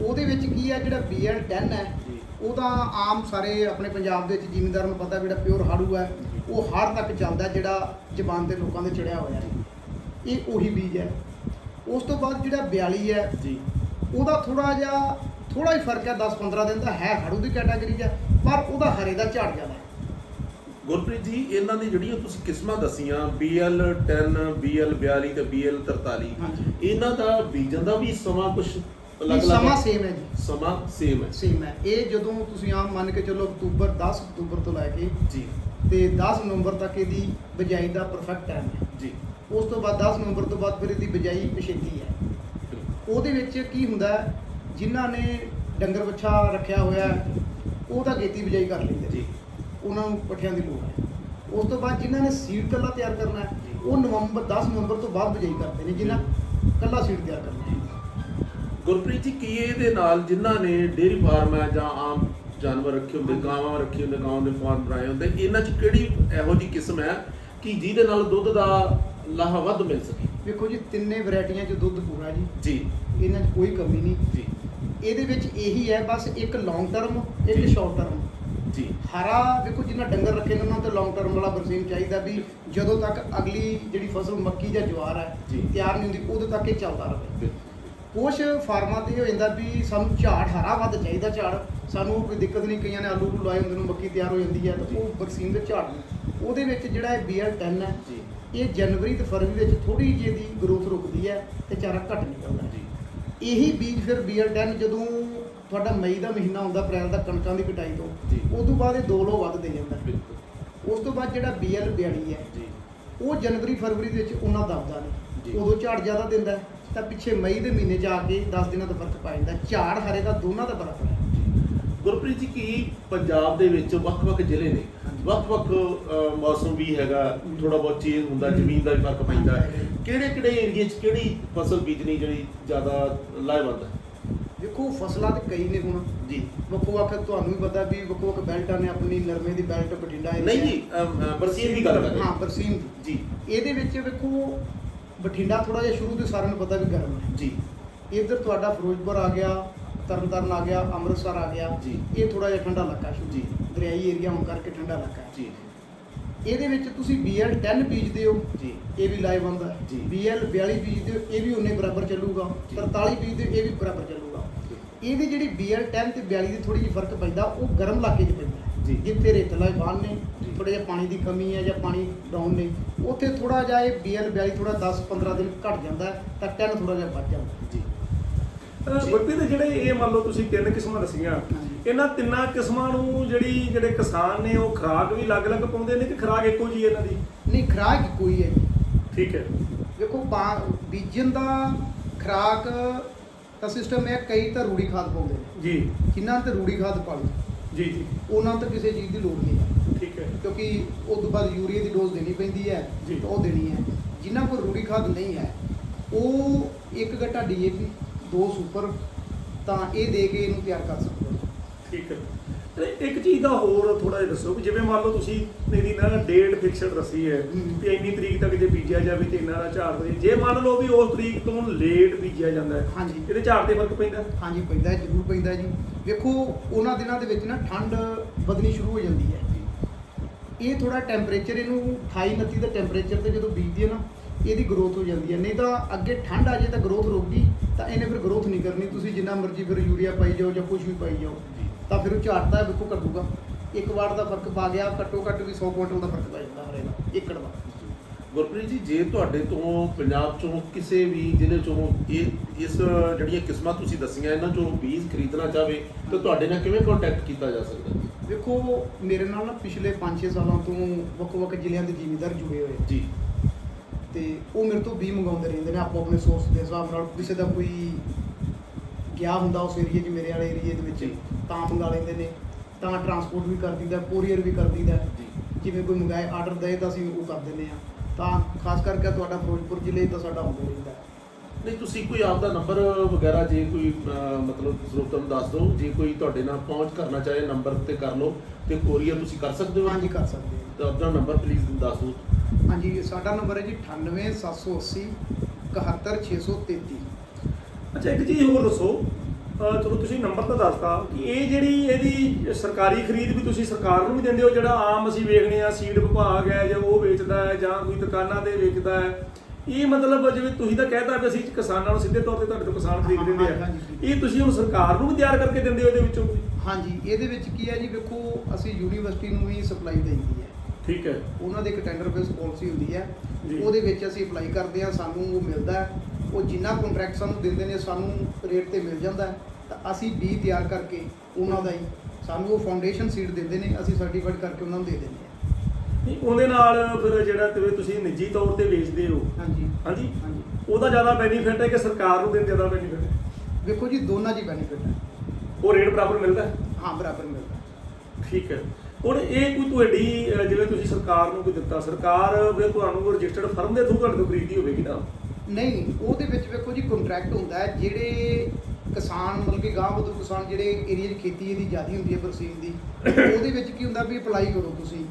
ਉਹਦੇ ਵਿੱਚ ਕੀ ਹੈ ਜਿਹੜਾ BL 10 ਹੈ ਉਹਦਾ ਆਮ ਸਾਰੇ ਆਪਣੇ ਪੰਜਾਬ ਦੇ ਵਿੱਚ ਜ਼ਿਮੀਂਦਾਰਾਂ ਨੂੰ ਪਤਾ ਜਿਹੜਾ ਪਿਓਰ ਹਾੜੂ ਹੈ ਉਹ ਹੜ ਤੱਕ ਚੱਲਦਾ ਜਿਹੜਾ ਜ਼ਬਾਨ ਤੇ ਲੋਕਾਂ ਦੇ ਚੜਿਆ ਹੋਇਆ ਹੈ। ਇਹ ਉਹੀ ਬੀਜ ਹੈ। ਉਸ ਤੋਂ ਬਾਅਦ ਜਿਹੜਾ 42 ਹੈ ਜੀ। ਉਹਦਾ ਥੋੜਾ ਜਿਹਾ ਥੋੜਾ ਹੀ ਫ਼ਰਕ ਹੈ 10-15 ਦਿਨ ਦਾ ਹੈ ਹਾੜੂ ਦੀ ਕੈਟਾਗਰੀ 'ਚ ਪਰ ਉਹਦਾ ਹਰੇ ਦਾ ਝਾੜ ਜ਼ਿਆਦਾ ਹੈ। ਗੁਰਪ੍ਰੀਤ ਜੀ ਇਹਨਾਂ ਦੀ ਜਿਹੜੀਆਂ ਤੁਸੀਂ ਕਿਸਮਾਂ ਦਸੀਆਂ BL 10 BL 42 ਤੇ BL 43 ਹਾਂਜੀ। ਇਹਨਾਂ ਦਾ ਬੀਜਣ ਦਾ ਵੀ ਸਮਾਂ ਕੁਝ ਅਲੱਗ-ਅਲੱਗ ਸਮਾਂ? ਸੇਮ ਹੈ ਜੀ। ਸਮਾਂ ਸੇਮ ਹੈ। ਸੇਮ ਹੈ। ਇਹ ਜਦੋਂ ਤੁਸੀਂ ਆਮ ਮੰਨ ਕੇ ਚੱਲੋ ਅਕਤੂਬਰ 10 ਅਕਤੂਬਰ ਤੋਂ ਲੈ ਕੇ ਜੀ। ਤੇ 10 ਨਵੰਬਰ ਤੱਕ ਇਹਦੀ ਬਿਜਾਈ ਦਾ ਪਰਫੈਕਟ ਟਾਈਮ ਹੈ। ਜੀ। ਉਸ ਤੋਂ ਬਾਅਦ 10 ਨਵੰਬਰ ਤੋਂ ਬਾਅਦ ਫਿਰ ਇਹਦੀ ਬਿਜਾਈ ਪਛੇਤੀ ਹੈ। ਉਹਦੇ ਵਿੱਚ ਕੀ ਹੁੰਦਾ ਹੈ, ਜਿਨ੍ਹਾਂ ਨੇ ਡੰਗਰ ਬੱਛਾ ਰੱਖਿਆ ਹੋਇਆ ਹੈ, ਉਹ ਤਾਂ ਗੇਤੀ ਬਿਜਾਈ ਕਰ ਲੈਂਦੇ ਨੇ। ਜੀ। ਉਹਨਾਂ ਨੂੰ ਪੱਠਿਆਂ ਦੀ ਲੋੜ ਹੈ। ਉਸ ਤੋਂ ਬਾਅਦ ਜਿਨ੍ਹਾਂ ਨੇ ਸੀਡ ਕੱਲਾ ਤਿਆਰ ਕਰਨਾ ਹੈ। ਉਹ ਨਵੰਬਰ 10 ਨਵੰਬਰ ਤੋਂ ਬਾਅਦ ਬਿਜਾਈ ਕਰਦੇ ਨੇ ਜਿਨ੍ਹਾਂ ਕੱਲਾ ਸੀਡ ਤਿਆਰ ਕਰਨਾ ਹੈ। ਗੁਰਪ੍ਰੀਤ ਜੀ ਕੀ ਇਹਦੇ ਨਾਲ ਜਿਨ੍ਹਾਂ ਨੇ ਡੇਅਰੀ ਫਾਰਮ ਹੈ ਜਾਂ ਆਮ ਜਾਨਵਰ ਰੱਖੇ ਹੁੰਦੇ ਗਾਵਾਂ ਰੱਖੇ ਹੁੰਦੇ ਗਾਵਾਂ ਦੇ ਫਾਰਮ ਬਣਾਏ ਹੁੰਦੇ ਇਹਨਾਂ 'ਚ ਕਿਹੜੀ ਇਹੋ ਜੀ ਕਿਸਮ ਹੈ ਕਿ ਜਿਹਦੇ ਨਾਲ ਦੁੱਧ ਦਾ ਲਾਹਾ ਵੱਧ ਮਿਲ ਸਕੇ? ਵੇਖੋ ਜੀ ਤਿੰਨੇ ਵੈਰਾਈਟੀਆਂ 'ਚ ਦੁੱਧ ਪੂਰਾ ਜੀ। ਜੀ। ਇਹਨਾਂ 'ਚ ਕੋਈ ਕਮੀ ਨਹੀਂ। ਜੀ। ਇਹਦੇ ਵਿੱਚ ਇਹੀ ਹੈ ਬਸ ਇੱਕ ਲੌਂਗ ਟਰਮ ਇੱਕ। ਸ਼ਾਰਟ ਟਰਮ ਜੀ। ਹਰਾ ਵੇਖੋ ਜਿੰਨਾ ਡੰਗਰ ਰੱਖੇ ਨੇ ਉਹਨਾਂ ਤੇ ਲੌਂਗ ਟਰਮ ਵਾਲਾ ਬਰਸੀਨ ਚਾਹੀਦਾ ਵੀ ਜਦੋਂ ਤੱਕ ਅਗਲੀ ਜਿਹੜੀ ਫਸਲ ਮੱਕੀ ਜਾਂ ਜਵਾਰ ਹੈ ਜੀ। ਤਿਆਰ ਨਹੀਂ ਹੁੰਦੀ ਉਦੋਂ ਤੱਕ ਇਹ ਚੱਲਦਾ ਰਹੇ। ਕੁਛ ਫਾਰਮਾਂ ਤੇ ਇਹ ਹੋ ਜਾਂਦਾ ਵੀ ਸਾਨੂੰ ਝਾੜ ਹਰਾ ਵੱਧ ਚਾਹੀਦਾ ਝਾੜ। ਸਾਨੂੰ ਕੋਈ ਦਿੱਕਤ ਨਹੀਂ ਕਈਆਂ ਨੇ ਆਲੂ ਨੂੰ ਲਾਏ ਹੁੰਦੇ ਨੂੰ ਮੱਕੀ ਤਿਆਰ ਹੋ ਜਾਂਦੀ ਹੈ ਤਾਂ ਉਹ ਬਰਸੀਨ ਦੇ ਝਾੜ ਨੇ। ਉਹਦੇ ਵਿੱਚ ਜਿਹੜਾ ਇਹ ਬੀਅਰ 10 ਹੈ ਜੀ। ਇਹ ਜਨਵਰੀ ਤੇ ਫਰਵਰੀ ਵਿੱਚ ਥੋੜੀ ਜਿਹੀ ਦੀ ਗਰੋਥ ਰੁਕਦੀ ਹੈ ਤੇ ਚਾਰਾ ਘੱਟ ਨਿਕਲਦਾ ਹੈ। ਜੀ। ਇਹੀ ਬੀਜ ਫਿਰ ਬੀਅਰ 10 ਜਦੋਂ ਤੁਹਾਡਾ ਮਈ ਦਾ ਮਹੀਨਾ ਹੁੰਦਾ ਅਪ੍ਰੈਲ ਦਾ ਕਣਕਾਂ ਦੀ ਕਟਾਈ ਤੋਂ। ਜੀ। ਉਸ ਤੋਂ ਬਾਅਦ ਇਹ ਦੋ ਲੋ ਵੱਧ ਦੇ ਜਾਂਦਾ। ਬਿਲਕੁਲ। ਉਸ ਤੋਂ ਬਾਅਦ ਜਿਹੜਾ BL 42 ਹੈ ਜੀ। ਉਹ ਜਨਵਰੀ ਫਰਵਰੀ ਦੇ ਵਿੱਚ ਉਹਨਾਂ ਦਬਦਾ ਜੀ। ਨਹੀਂ ਉਦੋਂ ਝਾੜ ਜ਼ਿਆਦਾ ਦਿੰਦਾ ਹੈ, ਤਾਂ ਪਿੱਛੇ ਮਈ ਦੇ ਮਹੀਨੇ 'ਚ ਆ ਕੇ 10 ਦਿਨਾਂ ਦਾ ਫ਼ਰਕ ਪਾ ਜਾਂਦਾ ਹੈ। ਝਾੜ ਹਰੇ ਦਾ ਦੋਨਾਂ ਦਾ ਬਰਾਬਰ ਹੈ। ਗੁਰਪ੍ਰੀਤ ਜੀ ਕੀ ਪੰਜਾਬ ਦੇ ਵਿੱਚ ਵੱਖ-ਵੱਖ ਜ਼ਿਲ੍ਹੇ ਨੇ? ਵੱਖ-ਵੱਖ ਅ, ਮੌਸਮ ਵੀ ਹੈਗਾ ਥੋੜਾ ਬਹੁਤ ਚੇਂਜ ਹੁੰਦਾ ਜ਼ਮੀਨ ਦਾ ਵੀ ਫ਼ਰਕ ਪੈਂਦਾ ਕਿਹੜੇ-ਕਿਹੜੇ ਏਰੀਏ 'ਚ ਕਿਹੜੀ ਫਸਲ ਬੀਜਣੀ ਜਿਹੜੀ ਜ਼ਿਆਦਾ ਲਾਹੇਵੰਦ ਹੈ? ਦੇਖੋ ਫਸਲਾਂ ਤੇ ਕਈ ਨੇ ਹੁਣ। ਜੀ। ਵੱਖੋ ਵੱਖ ਤੁਹਾਨੂੰ ਵੀ ਪਤਾ ਵੀ ਵੱਖੋ ਵੱਖ ਬੈਲਟਾਂ ਨੇ ਆਪਣੀ ਨਰਮੇ ਦੀ ਬੈਲਟ ਬਠਿੰਡਾ area ਨਹੀਂ ਜੀ ਬਰਸੀਨ ਦੀ ਗੱਲ ਕਰ ਰਹੇ ਹਾਂ ਹਾਂ। ਬਰਸੀਨ ਜੀ। ਇਹਦੇ ਵਿੱਚ ਵੇਖੋ ਬਠਿੰਡਾ ਥੋੜਾ ਜਿਹਾ ਸ਼ੁਰੂ ਤੋਂ ਸਾਰਿਆਂ ਨੂੰ ਪਤਾ ਵੀ ਗਰਮ ਹੈ। ਜੀ। ਇੱਧਰ ਤੁਹਾਡਾ ਫਿਰੋਜ਼ਪੁਰ ਆ ਗਿਆ ਤਰਨਤਾਰਨ ਆ ਗਿਆ ਅੰਮ੍ਰਿਤਸਰ ਆ ਗਿਆ। ਜੀ। ਇਹ ਥੋੜਾ ਜਿਹਾ ਠੰਡਾ ਇਲਾਕਾ ਸ਼ੁਰੂ ਜੀ। ਦਰਿਆਈ ਏਰੀਆ ਹੋਣ ਕਰਕੇ ਠੰਡਾ ਇਲਾਕਾ ਹੈ। ਜੀ। ਇਹਦੇ ਵਿੱਚ ਤੁਸੀਂ BL 10 ਬੀਜਦੇ ਹੋ ਜੀ। ਇਹ ਵੀ ਲਾਈਵ ਆਉਂਦਾ ਜੀ। BL 42 ਬੀਜਦੇ ਹੋ ਇਹ ਵੀ ਉਨੇ ਬਰਾਬਰ ਚੱਲੂਗਾ। ਜੀ। 43 ਬੀਜਦੇ ਹੋ ਇਹ ਵੀ ਬਰਾਬਰ ਚੱਲੂਗਾ। ਇਹਦੀ ਜਿਹੜੀ BL 10 ਤੇ 42 ਦੀ ਥੋੜੀ ਜਿਹੀ ਫ਼ਰਕ ਪੈਂਦਾ ਉਹ ਗਰਮ ਇਲਾਕੇ 'ਚ ਪੈਂਦਾ। ਹੈ ਜੀ। ਜਿੱਥੇ ਰੇਤਲਾ ਬਾਨ ਨੇ। ਥੋੜਾ ਜਿਹਾ ਪਾਣੀ ਦੀ ਕਮੀ ਹੈ ਜਾਂ ਪਾਣੀ ਡਾਊਨ ਨੇ ਉੱਥੇ ਥੋੜਾ ਜਿਹਾ ਇਹ ਬੀਐਲ 42 ਥੋੜਾ 10 15 ਦਿਨ ਘਟ ਜਾਂਦਾ ਹੈ, ਤਾਂ ਟੈਨ ਥੋੜਾ ਜਿਹਾ ਵੱਧ ਜਾਂਦਾ ਜੀ। ਗੁਰਪ੍ਰੀਤ ਜਿਹੜੇ ਇਹ ਮੰਨ ਲਓ ਤੁਸੀਂ ਤਿੰਨ ਕਿਸਮਾਂ ਦੱਸੀਆਂ। ਇਹਨਾਂ ਤਿੰਨਾਂ ਕਿਸਮਾਂ ਨੂੰ ਜਿਹੜੀ ਜਿਹੜੇ ਕਿਸਾਨ ਨੇ ਉਹ ਖੁਰਾਕ ਵੀ ਅਲੱਗ-ਅਲੱਗ ਪਾਉਂਦੇ ਨੇ ਕਿ ਖੁਰਾਕ ਇੱਕੋ ਜੀ ਇਹਨਾਂ ਦੀ? ਨਹੀਂ ਖਰਾਕ ਕੋਈ ਹੈ ਜੀ। ਠੀਕ ਹੈ। ਦੇਖੋ ਬਾ- ਬੀਜਣ ਦਾ ਖਰਾਕ ਦਾ ਸਿਸਟਮ ਹੈ ਕਈ ਤਾਂ ਰੂੜੀ ਖਾਦ ਪਾਉਂਦੇ ਨੇ। ਜੀ। ਜਿਨ੍ਹਾਂ ਤੇ ਰੂੜੀ ਖਾਦ ਪਾ ਲਈ? ਜੀ ਜੀ। ਉਹਨਾਂ ਤੋਂ ਕਿਸੇ ਚੀਜ਼ ਦੀ ਲੋੜ ਨਹੀਂ ਹੈ। ਠੀਕ ਹੈ। ਕਿਉਂਕਿ ਉਸ ਤੋਂ ਬਾਅਦ ਯੂਰੀਆ ਦੀ ਡੋਜ਼ ਦੇਣੀ ਪੈਂਦੀ ਹੈ ਜੀ। ਤਾਂ ਉਹ ਦੇਣੀ ਹੈ। ਜਿਨ੍ਹਾਂ ਕੋਲ ਰੂੜੀ ਖਾਦ ਨਹੀਂ ਹੈ ਉਹ ਇੱਕ ਗੱਟਾ ਡੀਏਪੀ ਦੋ ਸੁਪਰ ਤਾਂ ਇਹ ਦੇ ਕੇ ਇਹਨੂੰ ਤਿਆਰ ਕਰ ਸਕਦੇ ਹੋ ਠੀਕ ਹੈ। ਤੇ ਇੱਕ ਚੀਜ਼ ਦਾ ਹੋਰ ਥੋੜਾ ਜਿਹਾ ਦੱਸੋ ਵੀ ਜਿਵੇਂ ਮੰਨ ਲਓ ਤੁਸੀਂ ਇਹਦੀ ਨਾ ਡੇਟ ਫਿਕਸਡ ਦੱਸੀ ਹੈ। ਵੀ ਇੰਨੀ ਤਰੀਕ ਤੱਕ ਜੇ ਬੀਜਿਆ ਜਾਵੇ ਤੇ ਇੰਨਾ ਦਾ ਝਾੜ ਦੇ ਜੇ ਮੰਨ ਲਓ ਵੀ ਉਸ ਤਰੀਕ ਤੋਂ ਲੇਟ ਬੀਜਿਆ ਜਾਂਦਾ ਹੈ ਹਾਂਜੀ। ਇਹਦੇ ਝਾੜ ਤੇ ਫ਼ਰਕ ਪੈਂਦਾ? ਹਾਂਜੀ ਪੈਂਦਾ ਹੈ, ਜ਼ਰੂਰ ਪੈਂਦਾ ਜੀ। ਵੇਖੋ ਉਹਨਾਂ ਦਿਨਾਂ ਦੇ ਵਿੱਚ ਨਾ ਠੰਡ ਵਧਣੀ ਸ਼ੁਰੂ ਹੋ ਜਾਂਦੀ ਹੈ। ਇਹ ਥੋੜਾ ਟੈਂਪਰੇਚਰ ਇਹਨੂੰ 28 29 ਦਾ ਟੈਂਪਰੇਚਰ ਤੇ ਜਦੋਂ ਬੀਜਦੀ ਹੈ ਨਾ ਇਹਦੀ ਗਰੋਥ ਹੋ ਜਾਂਦੀ ਹੈ। ਨਹੀਂ ਤਾਂ ਅੱਗੇ ਠੰਡ ਆ ਜੇ ਤਾਂ ਗਰੋਥ ਰੁਕ ਗਈ ਤਾਂ ਇਹਨੇ ਫਿਰ ਗਰੋਥ ਨਹੀਂ ਕਰਨੀ। ਤੁਸੀਂ ਜਿੰਨਾ ਮਰਜ਼ੀ ਫਿਰ ਯੂਰੀਆ ਪਾਈ ਜਾਓ ਜਾਂ ਕੁਝ ਵੀ ਪਾਈ ਜਾਓ। ਤਾਂ ਫਿਰ ਉਹ ਝਾੜਦਾ ਵੇਖੋ ਘਟੂਗਾ ਇੱਕ ਵਾਰ ਦਾ ਫ਼ਰਕ ਪਾ ਗਿਆ ਘੱਟੋ ਘੱਟ ਵੀ 100 ਕੁਇੰਟਲ ਦਾ ਫ਼ਰਕ ਪੈ ਜਾਂਦਾ ਹਰੇ ਦਾ ਏਕੜ ਦਾ ਗੁਰਪ੍ਰੀਤ ਜੀ ਜੇ ਤੁਹਾਡੇ ਤੋਂ ਪੰਜਾਬ ਚੋਂ ਕਿਸੇ ਵੀ ਜ਼ਿਲ੍ਹੇ ਚੋਂ ਇਹ ਇਸ ਜਿਹੜੀਆਂ ਕਿਸਮਾਂ ਤੁਸੀਂ ਦੱਸੀਆਂ ਇਹਨਾਂ ਚੋਂ ਬੀਜ ਖਰੀਦਣਾ ਚਾਹਵੇ ਤਾਂ ਤੁਹਾਡੇ ਨਾਲ ਕਿਵੇਂ ਕੰਟੈਕਟ ਕੀਤਾ ਜਾ ਸਕਦਾ ਵੇਖੋ ਮੇਰੇ ਨਾਲ ਨਾ ਪਿਛਲੇ 5-6 ਸਾਲਾਂ ਤੋਂ ਵੱਖ-ਵੱਖ ਜ਼ਿਲ੍ਹਿਆਂ ਦੇ ਜ਼ਿਮੀਂਦਾਰ ਜੁੜੇ ਹੋਏ ਜੀ। ਤੇ ਉਹ ਮੇਰੇ ਤੋਂ ਵੀ ਮੰਗਾਉਂਦੇ ਰਹਿੰਦੇ ਨੇ ਆਪੋ ਆਪਣੇ ਸੋਰਸ ਦੇ ਹਿਸਾਬ ਨਾਲ ਕਿਸੇ ਦਾ ਕੋਈ ਗਿਆ ਹੁੰਦਾ ਉਸ ਏਰੀਏ 'ਚ ਮੇਰੇ ਵਾਲੇ ਏਰੀਏ ਦੇ। ਵਿੱਚ। ਤਾਂ ਮੰਗਾ ਲੈਂਦੇ ਨੇ। ਤਾਂ ਟਰਾਂਸਪੋਰਟ ਵੀ ਕਰ ਦਿੰਦਾ ਕੋਰੀਅਰ ਵੀ ਕਰ ਦਿੰਦਾ ਜਿਵੇਂ ਕੋਈ ਮੰਗਾਏ ਆਰਡਰ ਦੇ ਤਾਂ ਅਸੀਂ ਉਹ ਕਰ ਦਿੰਦੇ ਆ ਤਾਂ ਖਾਸ ਕਰਕੇ ਤੁਹਾਡਾ ਫਿਰੋਜ਼ਪੁਰ ਜ਼ਿਲ੍ਹੇ ਤਾਂ ਸਾਡਾ ਹੁੰਦਾ ਰਹਿੰਦਾ। ਨਹੀਂ ਤੁਸੀਂ ਕੋਈ ਆਪਦਾ ਨੰਬਰ ਵਗੈਰਾ ਜੇ ਕੋਈ ਮਤਲਬ ਨੂੰ ਦੱਸ ਦਿਓ। ਜੇ ਕੋਈ ਤੁਹਾਡੇ ਨਾਲ ਪਹੁੰਚ ਕਰਨਾ ਚਾਹੇ ਨੰਬਰ ਤੇ ਕਰ ਲਓ ਤੇ ਕੋਰੀਅਰ ਤੁਸੀਂ ਕਰ ਸਕਦੇ ਹੋ? ਹਾਂਜੀ ਕਰ ਸਕਦੇ ਹਾਂ। ਤਾਂ ਆਪਣਾ ਨੰਬਰ ਪਲੀਜ਼ ਦੱਸ ਦਿਓ। ਹਾਂਜੀ ਸਾਡਾ ਨੰਬਰ ਹੈ ਜੀ 98780 71633 ਅੱਛਾ ਇੱਕ ਚੀਜ਼ ਹੋਰ ਦੱਸੋ। ਚਲੋ ਤੁਸੀਂ ਨੰਬਰ ਤਾਂ ਦੱਸਤਾ ਕਿ ਇਹ ਜਿਹੜੀ ਇਹਦੀ ਸਰਕਾਰੀ ਖਰੀਦ ਵੀ ਤੁਸੀਂ ਸਰਕਾਰ ਨੂੰ ਵੀ ਦਿੰਦੇ ਹੋ ਜਿਹੜਾ ਆਮ ਅਸੀਂ ਵੇਖਦੇ ਆ ਸੀਡ ਵਿਭਾਗ ਹੈ ਜਾਂ ਉਹ ਵੇਚਦਾ ਹੈ ਜਾਂ ਕੋਈ ਦੁਕਾਨਾਂ ਤੇ ਵੇਚਦਾ ਹੈ। ਇਹ ਮਤਲਬ ਜਿਵੇਂ ਤੁਸੀਂ ਤਾਂ ਕਹਿਤਾ ਵੀ ਅਸੀਂ ਕਿਸਾਨਾਂ ਨੂੰ ਸਿੱਧੇ ਤੌਰ ਤੇ ਤੁਹਾਡੇ ਤੋਂ ਕਿਸਾਨ ਖਰੀਦ ਦਿੰਦੇ ਆ। ਇਹ ਤੁਸੀਂ ਹੁਣ ਸਰਕਾਰ ਨੂੰ ਵੀ ਤਿਆਰ ਕਰਕੇ ਦਿੰਦੇ ਹੋ ਇਹਦੇ ਵਿੱਚੋਂ? ਹਾਂਜੀ ਇਹਦੇ ਵਿੱਚ ਕੀ ਹੈ ਜੀ ਵੇਖੋ ਅਸੀਂ ਯੂਨੀਵਰਸਿਟੀ ਨੂੰ ਵੀ ਸਪਲਾਈ ਦੇਈਦੀ ਹੈ। ਠੀਕ ਹੈ। ਉਹਨਾਂ ਦੇ ਇੱਕ ਟੈਂਡਰ ਬੇਸ ਪਾਲਿਸੀ ਹੁੰਦੀ ਹੈ। ਉਹਦੇ ਵਿੱਚ ਅਸੀਂ ਅਪਲਾਈ ਕਰਦੇ ਹਾਂ ਸਾਨੂੰ ਉਹ ਮਿਲਦਾ ਹੈ। ਉਹ ਜਿੰਨਾ ਕੰਟਰੈਕਟ ਸਾਨੂੰ ਦਿੰਦੇ ਨੇ ਸਾਨੂੰ ਰੇਟ ਤੇ ਮਿਲ ਜਾਂਦਾ ਤਾਂ ਅਸੀਂ ਬੀ ਤਿਆਰ ਕਰਕੇ ਉਹਨਾਂ ਦਾ ਹੀ ਸਾਨੂੰ ਉਹ ਫਾਊਂਡੇਸ਼ਨ ਸੀਡ ਦਿੰਦੇ ਨੇ ਅਸੀਂ ਸਰਟੀਫਾਈਡ ਕਰਕੇ ਉਹਨਾਂ ਨੂੰ ਦੇ ਦਿੰਦੇ ਹਾਂ। ਨਹੀਂ, ਉਹਦੇ ਨਾਲ ਫਿਰ ਜਿਹੜਾ ਤੇ ਤੁਸੀਂ ਨਿੱਜੀ ਤੌਰ ਤੇ ਵੇਚਦੇ ਹੋ। ਹਾਂਜੀ। ਹਾਂਜੀ? ਉਹਦਾ ਜ਼ਿਆਦਾ ਬੈਨੀਫਿਟ ਹੈ ਕਿ ਸਰਕਾਰ ਨੂੰ ਦੇਣ ਜ਼ਿਆਦਾ ਬੈਨੀਫਿਟ ਹੈ ਵੇਖੋ ਜੀ ਦੋਨਾਂ 'ਚ ਬੈਨੀਫਿਟ ਹੈ। ਉਹ ਰੇਟ ਬਰਾਬਰ ਮਿਲਦਾ ਹੈ? ਹਾਂ ਬਰਾਬਰ ਮਿਲਦਾ ਠੀਕ ਹੈ। ਹੁਣ ਇਹ ਕੋਈ ਤੁਹਾਡੀ ਅਹ, ਜਿਵੇਂ ਤੁਸੀਂ ਸਰਕਾਰ ਨੂੰ ਕੋਈ ਦਿੱਤਾ ਸਰਕਾਰ ਫਿਰ ਤੁਹਾਨੂੰ ਰਜਿਸਟਰਡ ਫਰਮ ਦੇ ਥਰੂ ਤੁਹਾਡੇ ਤੋਂ ਖਰੀਦੀ ਹੋਵੇਗੀ ਨਾ ਨਹੀਂ, ਉਹਦੇ ਵਿੱਚ ਵੇਖੋ ਜੀ ਕੰਟਰੈਕਟ ਹੁੰਦਾ ਹੈ, ਜਿਹੜੇ ਕਿਸਾਨ, ਮਤਲਬ ਕਿ ਗਾਂਵ ਬਦੂ ਕਿਸਾਨ ਜਿਹੜੇ ਏਰੀਆ 'ਚ ਖੇਤੀ ਇਹਦੀ ਜ਼ਿਆਦੀ ਹੁੰਦੀ ਹੈ ਬਰਸੀਨ ਦੀ, ਉਹਦੇ ਵਿੱਚ ਕੀ ਹੁੰਦਾ ਵੀ ਅਪਲਾਈ ਕਰੋ ਤੁਸੀਂ।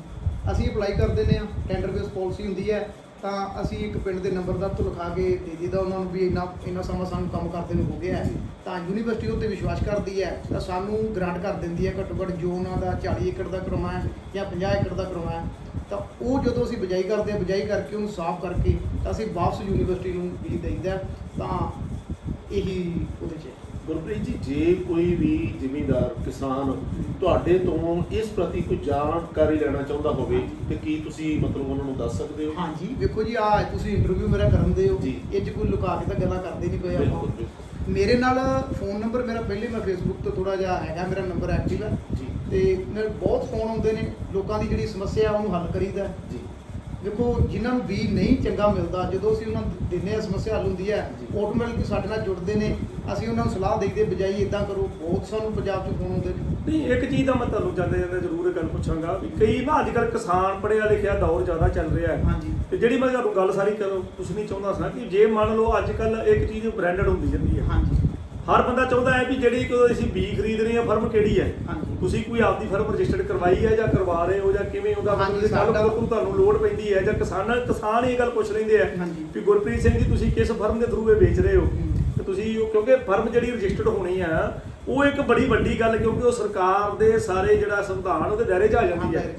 ਅਸੀਂ ਅਪਲਾਈ ਕਰ ਦਿੰਦੇ ਆ ਟੈਂਡਰ ਬੇਸ ਪਾਲਿਸੀ ਹੁੰਦੀ ਹੈ, ਤਾਂ ਅਸੀਂ ਇੱਕ ਪਿੰਡ ਦੇ ਨੰਬਰਦਾਰ ਤੋਂ ਲਿਖਾ ਕੇ ਦੇ ਦਿੱਤਾ ਉਹਨਾਂ ਨੂੰ ਵੀ ਇੰਨਾ ਇੰਨਾ ਸਮਾਂ ਸਾਨੂੰ ਕੰਮ ਕਰਦੇ ਨੂੰ ਹੋ ਗਿਆ ਤਾਂ ਯੂਨੀਵਰਸਿਟੀ ਉੱਤੇ ਵਿਸ਼ਵਾਸ ਕਰਦੀ ਹੈ, ਤਾਂ ਸਾਨੂੰ ਗ੍ਰਾਂਟ ਕਰ ਦਿੰਦੀ ਹੈ ਘੱਟੋ ਘੱਟ ਜੋ ਉਹਨਾਂ ਦਾ 40 ਏਕੜ ਦਾ ਕਰਵਾਉਣਾ ਜਾਂ 50 ਏਕੜ ਦਾ ਕਰਵਾਇਆ ਤਾਂ ਉਹ ਜਦੋਂ ਅਸੀਂ ਬਿਜਾਈ ਕਰਦੇ ਹਾਂ ਬਿਜਾਈ ਕਰਕੇ ਉਹਨੂੰ ਸਾਫ਼ ਕਰਕੇ ਤਾਂ ਅਸੀਂ ਵਾਪਸ ਯੂਨੀਵਰਸਿਟੀ ਨੂੰ ਵੀ ਦੇਈਦਾ ਤਾਂ ਇਹੀ ਉਹਦੇ 'ਚ ਹੈ। ਗੁਰਪ੍ਰੀਤ ਜੀ ਜੇ ਕੋਈ ਵੀ ਜ਼ਿਮੀਂਦਾਰ ਕਿਸਾਨ ਤੁਹਾਡੇ ਤੋਂ ਇਸ ਪ੍ਰਤੀ ਕੋਈ ਜਾਣਕਾਰੀ ਲੈਣਾ ਚਾਹੁੰਦਾ ਹੋਵੇ ਤੇ ਕੀ ਤੁਸੀਂ ਮਤਲਬ ਉਹਨਾਂ ਨੂੰ ਦੱਸ ਸਕਦੇ ਹੋ? ਹਾਂਜੀ ਵੇਖੋ ਜੀ ਆ ਤੁਸੀਂ ਇੰਟਰਵਿਊ ਮੇਰਾ ਕਰਨ ਦੇ ਹੋ। ਜੀ। ਇਹ 'ਚ ਕੋਈ ਲੁਕਾ ਕੇ ਤਾਂ ਗੱਲਾਂ ਕਰਦੇ ਨਹੀਂ ਕੋਈ ਬਿਲਕੁਲ ਆਪਾਂ। ਬਿਲਕੁਲ ਮੇਰੇ ਨਾਲ ਫੋਨ ਨੰਬਰ ਮੇਰਾ ਪਹਿਲੇ ਮੈਂ ਫੇਸਬੁੱਕ ਤੋਂ ਥੋੜਾ ਜਿਹਾ ਹੈਗਾ ਮੇਰਾ ਨੰਬਰ ਐਕਟਿਵ ਹੈ। ਜੀ। ਤੇ ਮੇਰੇ ਬਹੁਤ ਫੋਨ ਆਉਂਦੇ ਨੇ ਲੋਕਾਂ ਦੀ ਜਿਹੜੀ ਸਮੱਸਿਆ ਉਹਨੂੰ ਹੱਲ ਕਰੀਦਾ ਜੀ। ਦੇਖੋ ਜਿਨ੍ਹਾਂ ਨੂੰ ਬੀਜ ਨਹੀਂ ਚੰਗਾ ਮਿਲਦਾ ਜਦੋਂ ਅਸੀਂ ਉਹਨਾਂ ਨੂੰ ਦਿੰਦੇ ਆ ਸਮੱਸਿਆ ਹੱਲ ਹੁੰਦੀ ਹੈ। ਆਟੋਮੈਟਿਕਲੀ ਸਾਡੇ ਨਾਲ ਜੁੜਦੇ ਨੇ ਅਸੀਂ ਉਹਨਾਂ ਨੂੰ ਸਲਾਹ ਦੇਈਦੇ ਬਜਾਈ ਇਦਾਂ ਕਰੋ ਬਹੁਤ ਸਾਨੂੰ ਪੰਜਾਬ 'ਚ ਫੋਨ ਆਉਂਦੇ ਨੇ। ਨਹੀਂ ਇੱਕ ਚੀਜ਼ ਦਾ ਮੈਂ ਤੁਹਾਨੂੰ ਜਾਂਦੇ ਜਾਂਦੇ ਜ਼ਰੂਰ ਇਹ ਗੱਲ ਪੁੱਛਾਂਗਾ ਵੀ ਕਈ ਨਾ ਅੱਜ ਕੱਲ੍ਹ ਕਿਸਾਨ ਪੜ੍ਹਿਆ ਲਿਖਿਆ ਦੌਰ ਜ਼ਿਆਦਾ ਚੱਲ ਰਿਹਾ ਹੈ। ਹਾਂਜੀ। ਤੇ ਜਿਹੜੀ ਮੈਂ ਤੁਹਾਨੂੰ ਗੱਲ ਸਾਰੀ ਕਰੋ ਪੁੱਛਣੀ ਚਾਹੁੰਦਾ ਸਾਂ ਕਿ ਜੇ ਮੰਨ ਲਓ ਅੱਜ ਕੱਲ੍ਹ ਇੱਕ ਚੀਜ਼ ਬ੍ਰਾਂਡਡ ਹੁੰਦੀ ਜਾਂਦੀ ਹੈ। ਹਾਂਜੀ। ਹਰ ਬੰਦਾ ਚਾਹੁੰਦਾ ਹੈ ਵੀ ਜਿਹੜੀ ਕੋਈ ਅਸੀਂ ਬੀ ਖਰੀਦ ਰਹੇ ਹਾਂ ਫਰਮ ਕਿਹੜੀ ਹੈ? ਹਾਂਜੀ। ਤੁਸੀਂ ਕੋਈ ਆਪਦੀ ਫਰਮ ਰਜਿਸਟਰਡ ਕਰਵਾਈ ਹੈ ਜਾਂ ਕਰਵਾ ਰਹੇ ਹੋ ਜਾਂ ਕਿਵੇਂ ਉਹਦਾ ਹਾਂਜੀ, ਮਤਲਬ ਕੱਲ ਨੂੰ ਤੁਹਾਨੂੰ ਲੋੜ ਪੈਂਦੀ ਹੈ ਜਾਂ ਕਿਸਾਨ ਕਿਸਾਨ ਇਹ ਗੱਲ ਪੁੱਛ ਲੈਂਦੇ ਆ ਹਾਂਜੀ। ਵੀ ਗੁਰਪ੍ਰੀਤ ਸਿੰਘ ਜੀ ਤੁਸੀਂ ਕਿਸ ਫਰਮ ਦੇ ਥਰੂ ਇਹ ਵੇਚ ਰਹੇ ਹੋ। ਤੇ ਤੁਸੀਂ ਉਹ- ਕਿਉਂਕਿ ਫਰਮ ਜਿਹੜੀ ਰਜਿਸਟਰਡ ਹੋਣੀ ਆ ਉਹ ਇੱਕ ਬੜੀ ਵੱਡੀ ਗੱਲ ਕਿਉਂਕਿ ਉਹ ਸਰਕਾਰ ਦੇ ਸਾਰੇ ਜਿਹੜਾ ਸੰਵਿਧਾਨ ਉਹਦੇ ਦਾਇਰੇ 'ਚ ਆ ਜਾਂਦੀ ਹਾਂ, ਹੈ।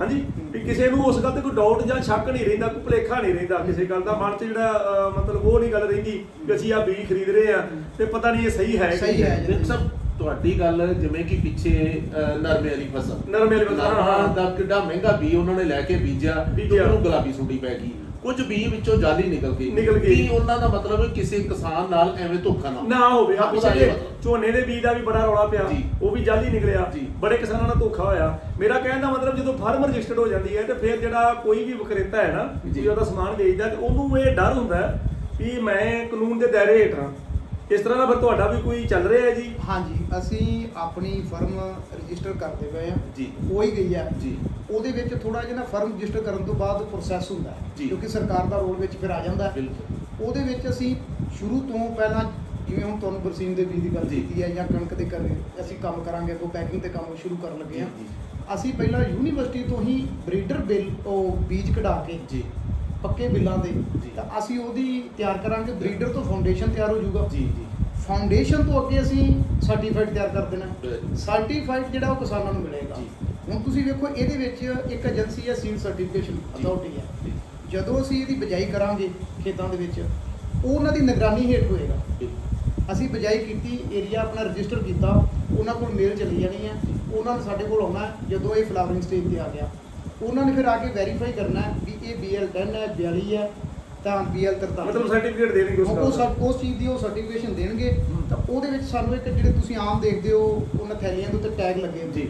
ਹਾਂਜੀ ਵੀ ਕਿਸੇ ਨੂੰ ਉਸ ਗੱਲ ਤੇ ਕੋਈ ਡਾਊਟ ਜਾਂ ਸ਼ੱਕ ਨਹੀਂ ਰਹਿੰਦਾ ਕੋਈ ਭੁਲੇਖਾ ਨਹੀਂ ਰਹਿੰਦਾ ਕਿਸੇ ਗੱਲ ਦਾ ਮਨ 'ਚ ਜਿਹੜਾ ਮਤਲਬ ਉਹ ਨਹੀਂ ਗੱਲ ਰਹਿੰਦੀ ਵੀ ਅਸੀਂ ਆ ਬੀ ਖਰੀਦ ਰਹੇ ਆ ਤੇ ਪਤਾ ਨਹੀਂ ਇਹ ਸਹੀ ਹੈ ਕਿ ਸਹੀ ਨਹੀਂ ਹੈ। ਡਾਕਟਰ ਸਾਹਿਬ ਤੁਹਾਡੀ ਗੱਲ ਜਿਵੇਂ ਕਿ ਪਿੱਛੇ ਅਹ, ਨਰਮੇ ਵਾਲੀ ਫਸਲ ਨਰਮੇ ਵਾਲੀ ਫਸਲ, ਹਾਂ। ਦਾ ਕਿੱਡਾ ਮਹਿੰਗਾ ਬੀ ਉਹਨਾਂ ਨੇ ਲੈ ਕੇ ਬੀਜਿਆ ਤੇ ਬੀਜਿਆ। ਉਹਨੂੰ ਗੁਲਾਬੀ ਸੁੰਡੀ ਪੈ ਗਈ ਕੁਝ ਬੀ ਵਿੱਚੋਂ ਜਾਲੀ ਨਿਕਲ ਗਈ ਨਿਕਲ ਗਈ। ਕੀ ਉਹਨਾਂ ਦਾ ਮਤਲਬ ਕਿਸੇ ਕਿਸਾਨ ਨਾਲ ਐਵੇਂ ਧੋਖਾ ਨਾ ਹੋਵੇ? ਨਾ ਹੋਵੇ ਆ ਉਹਦਾ ਪਿੱਛੇ ਇਹ ਮਤਲਬ। ਝੋਨੇ ਦੇ ਬੀਜ ਦਾ ਵੀ ਬੜਾ ਰੌਲਾ ਪਿਆ ਜੀ। ਉਹ ਵੀ ਜਲਦੀ ਨਿਕਲਿਆ ਜੀ। ਬੜੇ ਕਿਸਾਨਾਂ ਨਾਲ ਧੋਖਾ ਹੋਇਆ ਮੇਰਾ ਕਹਿਣ ਦਾ ਮਤਲਬ ਜਦੋਂ ਫਾਰਮ ਰਜਿਸਟਰਡ ਹੋ ਜਾਂਦੀ ਹੈ ਤੇ ਫਿਰ ਜਿਹੜਾ ਕੋਈ ਵੀ ਵਿਕਰੇਤਾ ਹੈ ਨਾ ਜੀ। ਉਹਦਾ ਸਮਾਨ ਵੇਚਦਾ ਤੇ ਉਹਨੂੰ ਇਹ ਡਰ ਹੁੰਦਾ ਹੈ ਵੀ ਮੈਂ ਕਾਨੂੰਨ ਦੇ ਦਾਇਰੇ ਹੇਠ ਹਾਂ ਇਸ ਤਰ੍ਹਾਂ ਦਾ ਫਿਰ ਤੁਹਾਡਾ ਵੀ ਕੋਈ ਚੱਲ ਰਿਹਾ ਹੈ ਜੀ? ਹਾਂਜੀ ਅਸੀਂ ਆਪਣੀ ਫਰਮ ਰਜਿਸਟਰ ਕਰਦੇ ਪਏ ਆ ਜੀ। ਹੋ ਹੀ ਗਈ ਹੈ। ਜੀ। ਉਹਦੇ ਵਿੱਚ ਥੋੜਾ ਜਿਹਾ ਨਾ ਫਰਮ ਰਜਿਸਟਰ ਕਰਨ ਤੋਂ ਬਾਅਦ ਪ੍ਰੋਸੈਸ ਹੁੰਦਾ ਹੈ ਜੀ। ਕਿਉਂਕਿ ਸਰਕਾਰ ਦਾ ਰੋਲ ਵਿੱਚ ਫਿਰ ਆ ਜਾਂਦਾ ਹੈ। ਬਿਲਕੁਲ। ਉਹਦੇ ਵਿੱਚ ਅਸੀਂ ਸ਼ੁਰੂ ਤੋਂ ਪਹਿਲਾਂ ਜਿਵੇਂ ਹੁਣ ਤੁਹਾਨੂੰ ਬਰਸੀਨ ਦੇ ਬੀਜ ਦੀ ਗੱਲ ਜੀ। ਕੀਤੀ ਹੈ ਜਾਂ ਕਣਕ ਦੇ ਕਰ ਅਸੀਂ ਕੰਮ ਕਰਾਂਗੇ ਅੱਗੋਂ ਪੈਕਿੰਗ ਤੇ ਕੰਮ ਸ਼ੁਰੂ ਕਰਨ ਲੱਗੇ ਹਾਂ। ਜੀ, ਅਸੀਂ ਪਹਿਲਾਂ ਯੂਨੀਵਰਸਿਟੀ ਤੋਂ ਹੀ ਬਰੀਡਰ ਬਿੱਲ ਉਹ ਬੀਜ ਕਢਾ ਕੇ ਜੀ। ਪੱਕੇ ਬਿੱਲਾਂ ਦੇ। ਤਾਂ ਅਸੀਂ ਉਹਦੀ ਤਿਆਰ ਕਰਾਂਗੇ ਬਰੀਡਰ ਤੋਂ ਫਾਊਂਡੇਸ਼ਨ ਤਿਆਰ ਹੋ ਜਾਊਗਾ। ਜੀ ਜੀ। ਫਾਊਂਡੇਸ਼ਨ ਤੋਂ ਅੱਗੇ ਅਸੀਂ ਸਰਟੀਫਾਈਡ ਤਿਆਰ ਕਰ ਦੇਣਾ। ਸਰਟੀਫਾਈਡ ਜਿਹੜਾ ਉਹ ਕਿਸਾਨਾਂ ਨੂੰ ਮਿਲੇਗਾ। ਜੀ। ਹੁਣ ਤੁਸੀਂ ਵੇਖੋ ਇਹਦੇ ਵਿੱਚ ਇੱਕ ਏਜੰਸੀ ਹੈ ਸੀਡ ਸਰਟੀਫਿਕੇਸ਼ਨ ਅਥਾਰਟੀ ਹੈ। ਜਦੋਂ ਅਸੀਂ ਇਹਦੀ ਬਿਜਾਈ ਕਰਾਂਗੇ ਖੇਤਾਂ ਦੇ ਵਿੱਚ ਉਹ ਉਹਨਾਂ ਦੀ ਨਿਗਰਾਨੀ ਹੇਠ ਹੋਏਗਾ। ਅਸੀਂ ਬਿਜਾਈ ਕੀਤੀ ਏਰੀਆ ਆਪਣਾ ਰਜਿਸਟਰ ਕੀਤਾ ਉਹਨਾਂ ਕੋਲ ਮੇਲ ਚਲੀ ਜਾਣੀ ਹੈ। ਉਹਨਾਂ ਨੇ ਸਾਡੇ ਕੋਲ ਆਉਣਾ ਜਦੋਂ ਇਹ ਫਲਾਵਰਿੰਗ ਸਟੇਜ ਤੇ ਆ ਗਿਆ। ਉਹਨਾਂ ਨੇ ਫਿਰ ਆ ਕੇ ਵੈਰੀਫਾਈ ਕਰਨਾ ਵੀ ਇਹ BL 10 ਹੈ 42 ਹੈ ਤਾਂ BL 43 ਮਤਲਬ ਸਰਟੀਫਿਕੇਟ ਦੇਣਗੇ ਉਸ ਉਹ ਸਭ ਉਸ ਚੀਜ਼ ਦੀ ਉਹ ਸਰਟੀਫਿਕੇਸ਼ਨ ਦੇਣਗੇ। ਤਾਂ ਉਹਦੇ ਵਿੱਚ ਸਾਨੂੰ ਇੱਕ ਜਿਹੜੇ ਤੁਸੀਂ ਆਮ ਦੇਖਦੇ ਹੋ ਉਹਨਾਂ ਥੈਲੀਆਂ ਦੇ ਉੱਤੇ ਟੈਗ ਲੱਗੇ ਹੁੰਦੇ ਜੀ।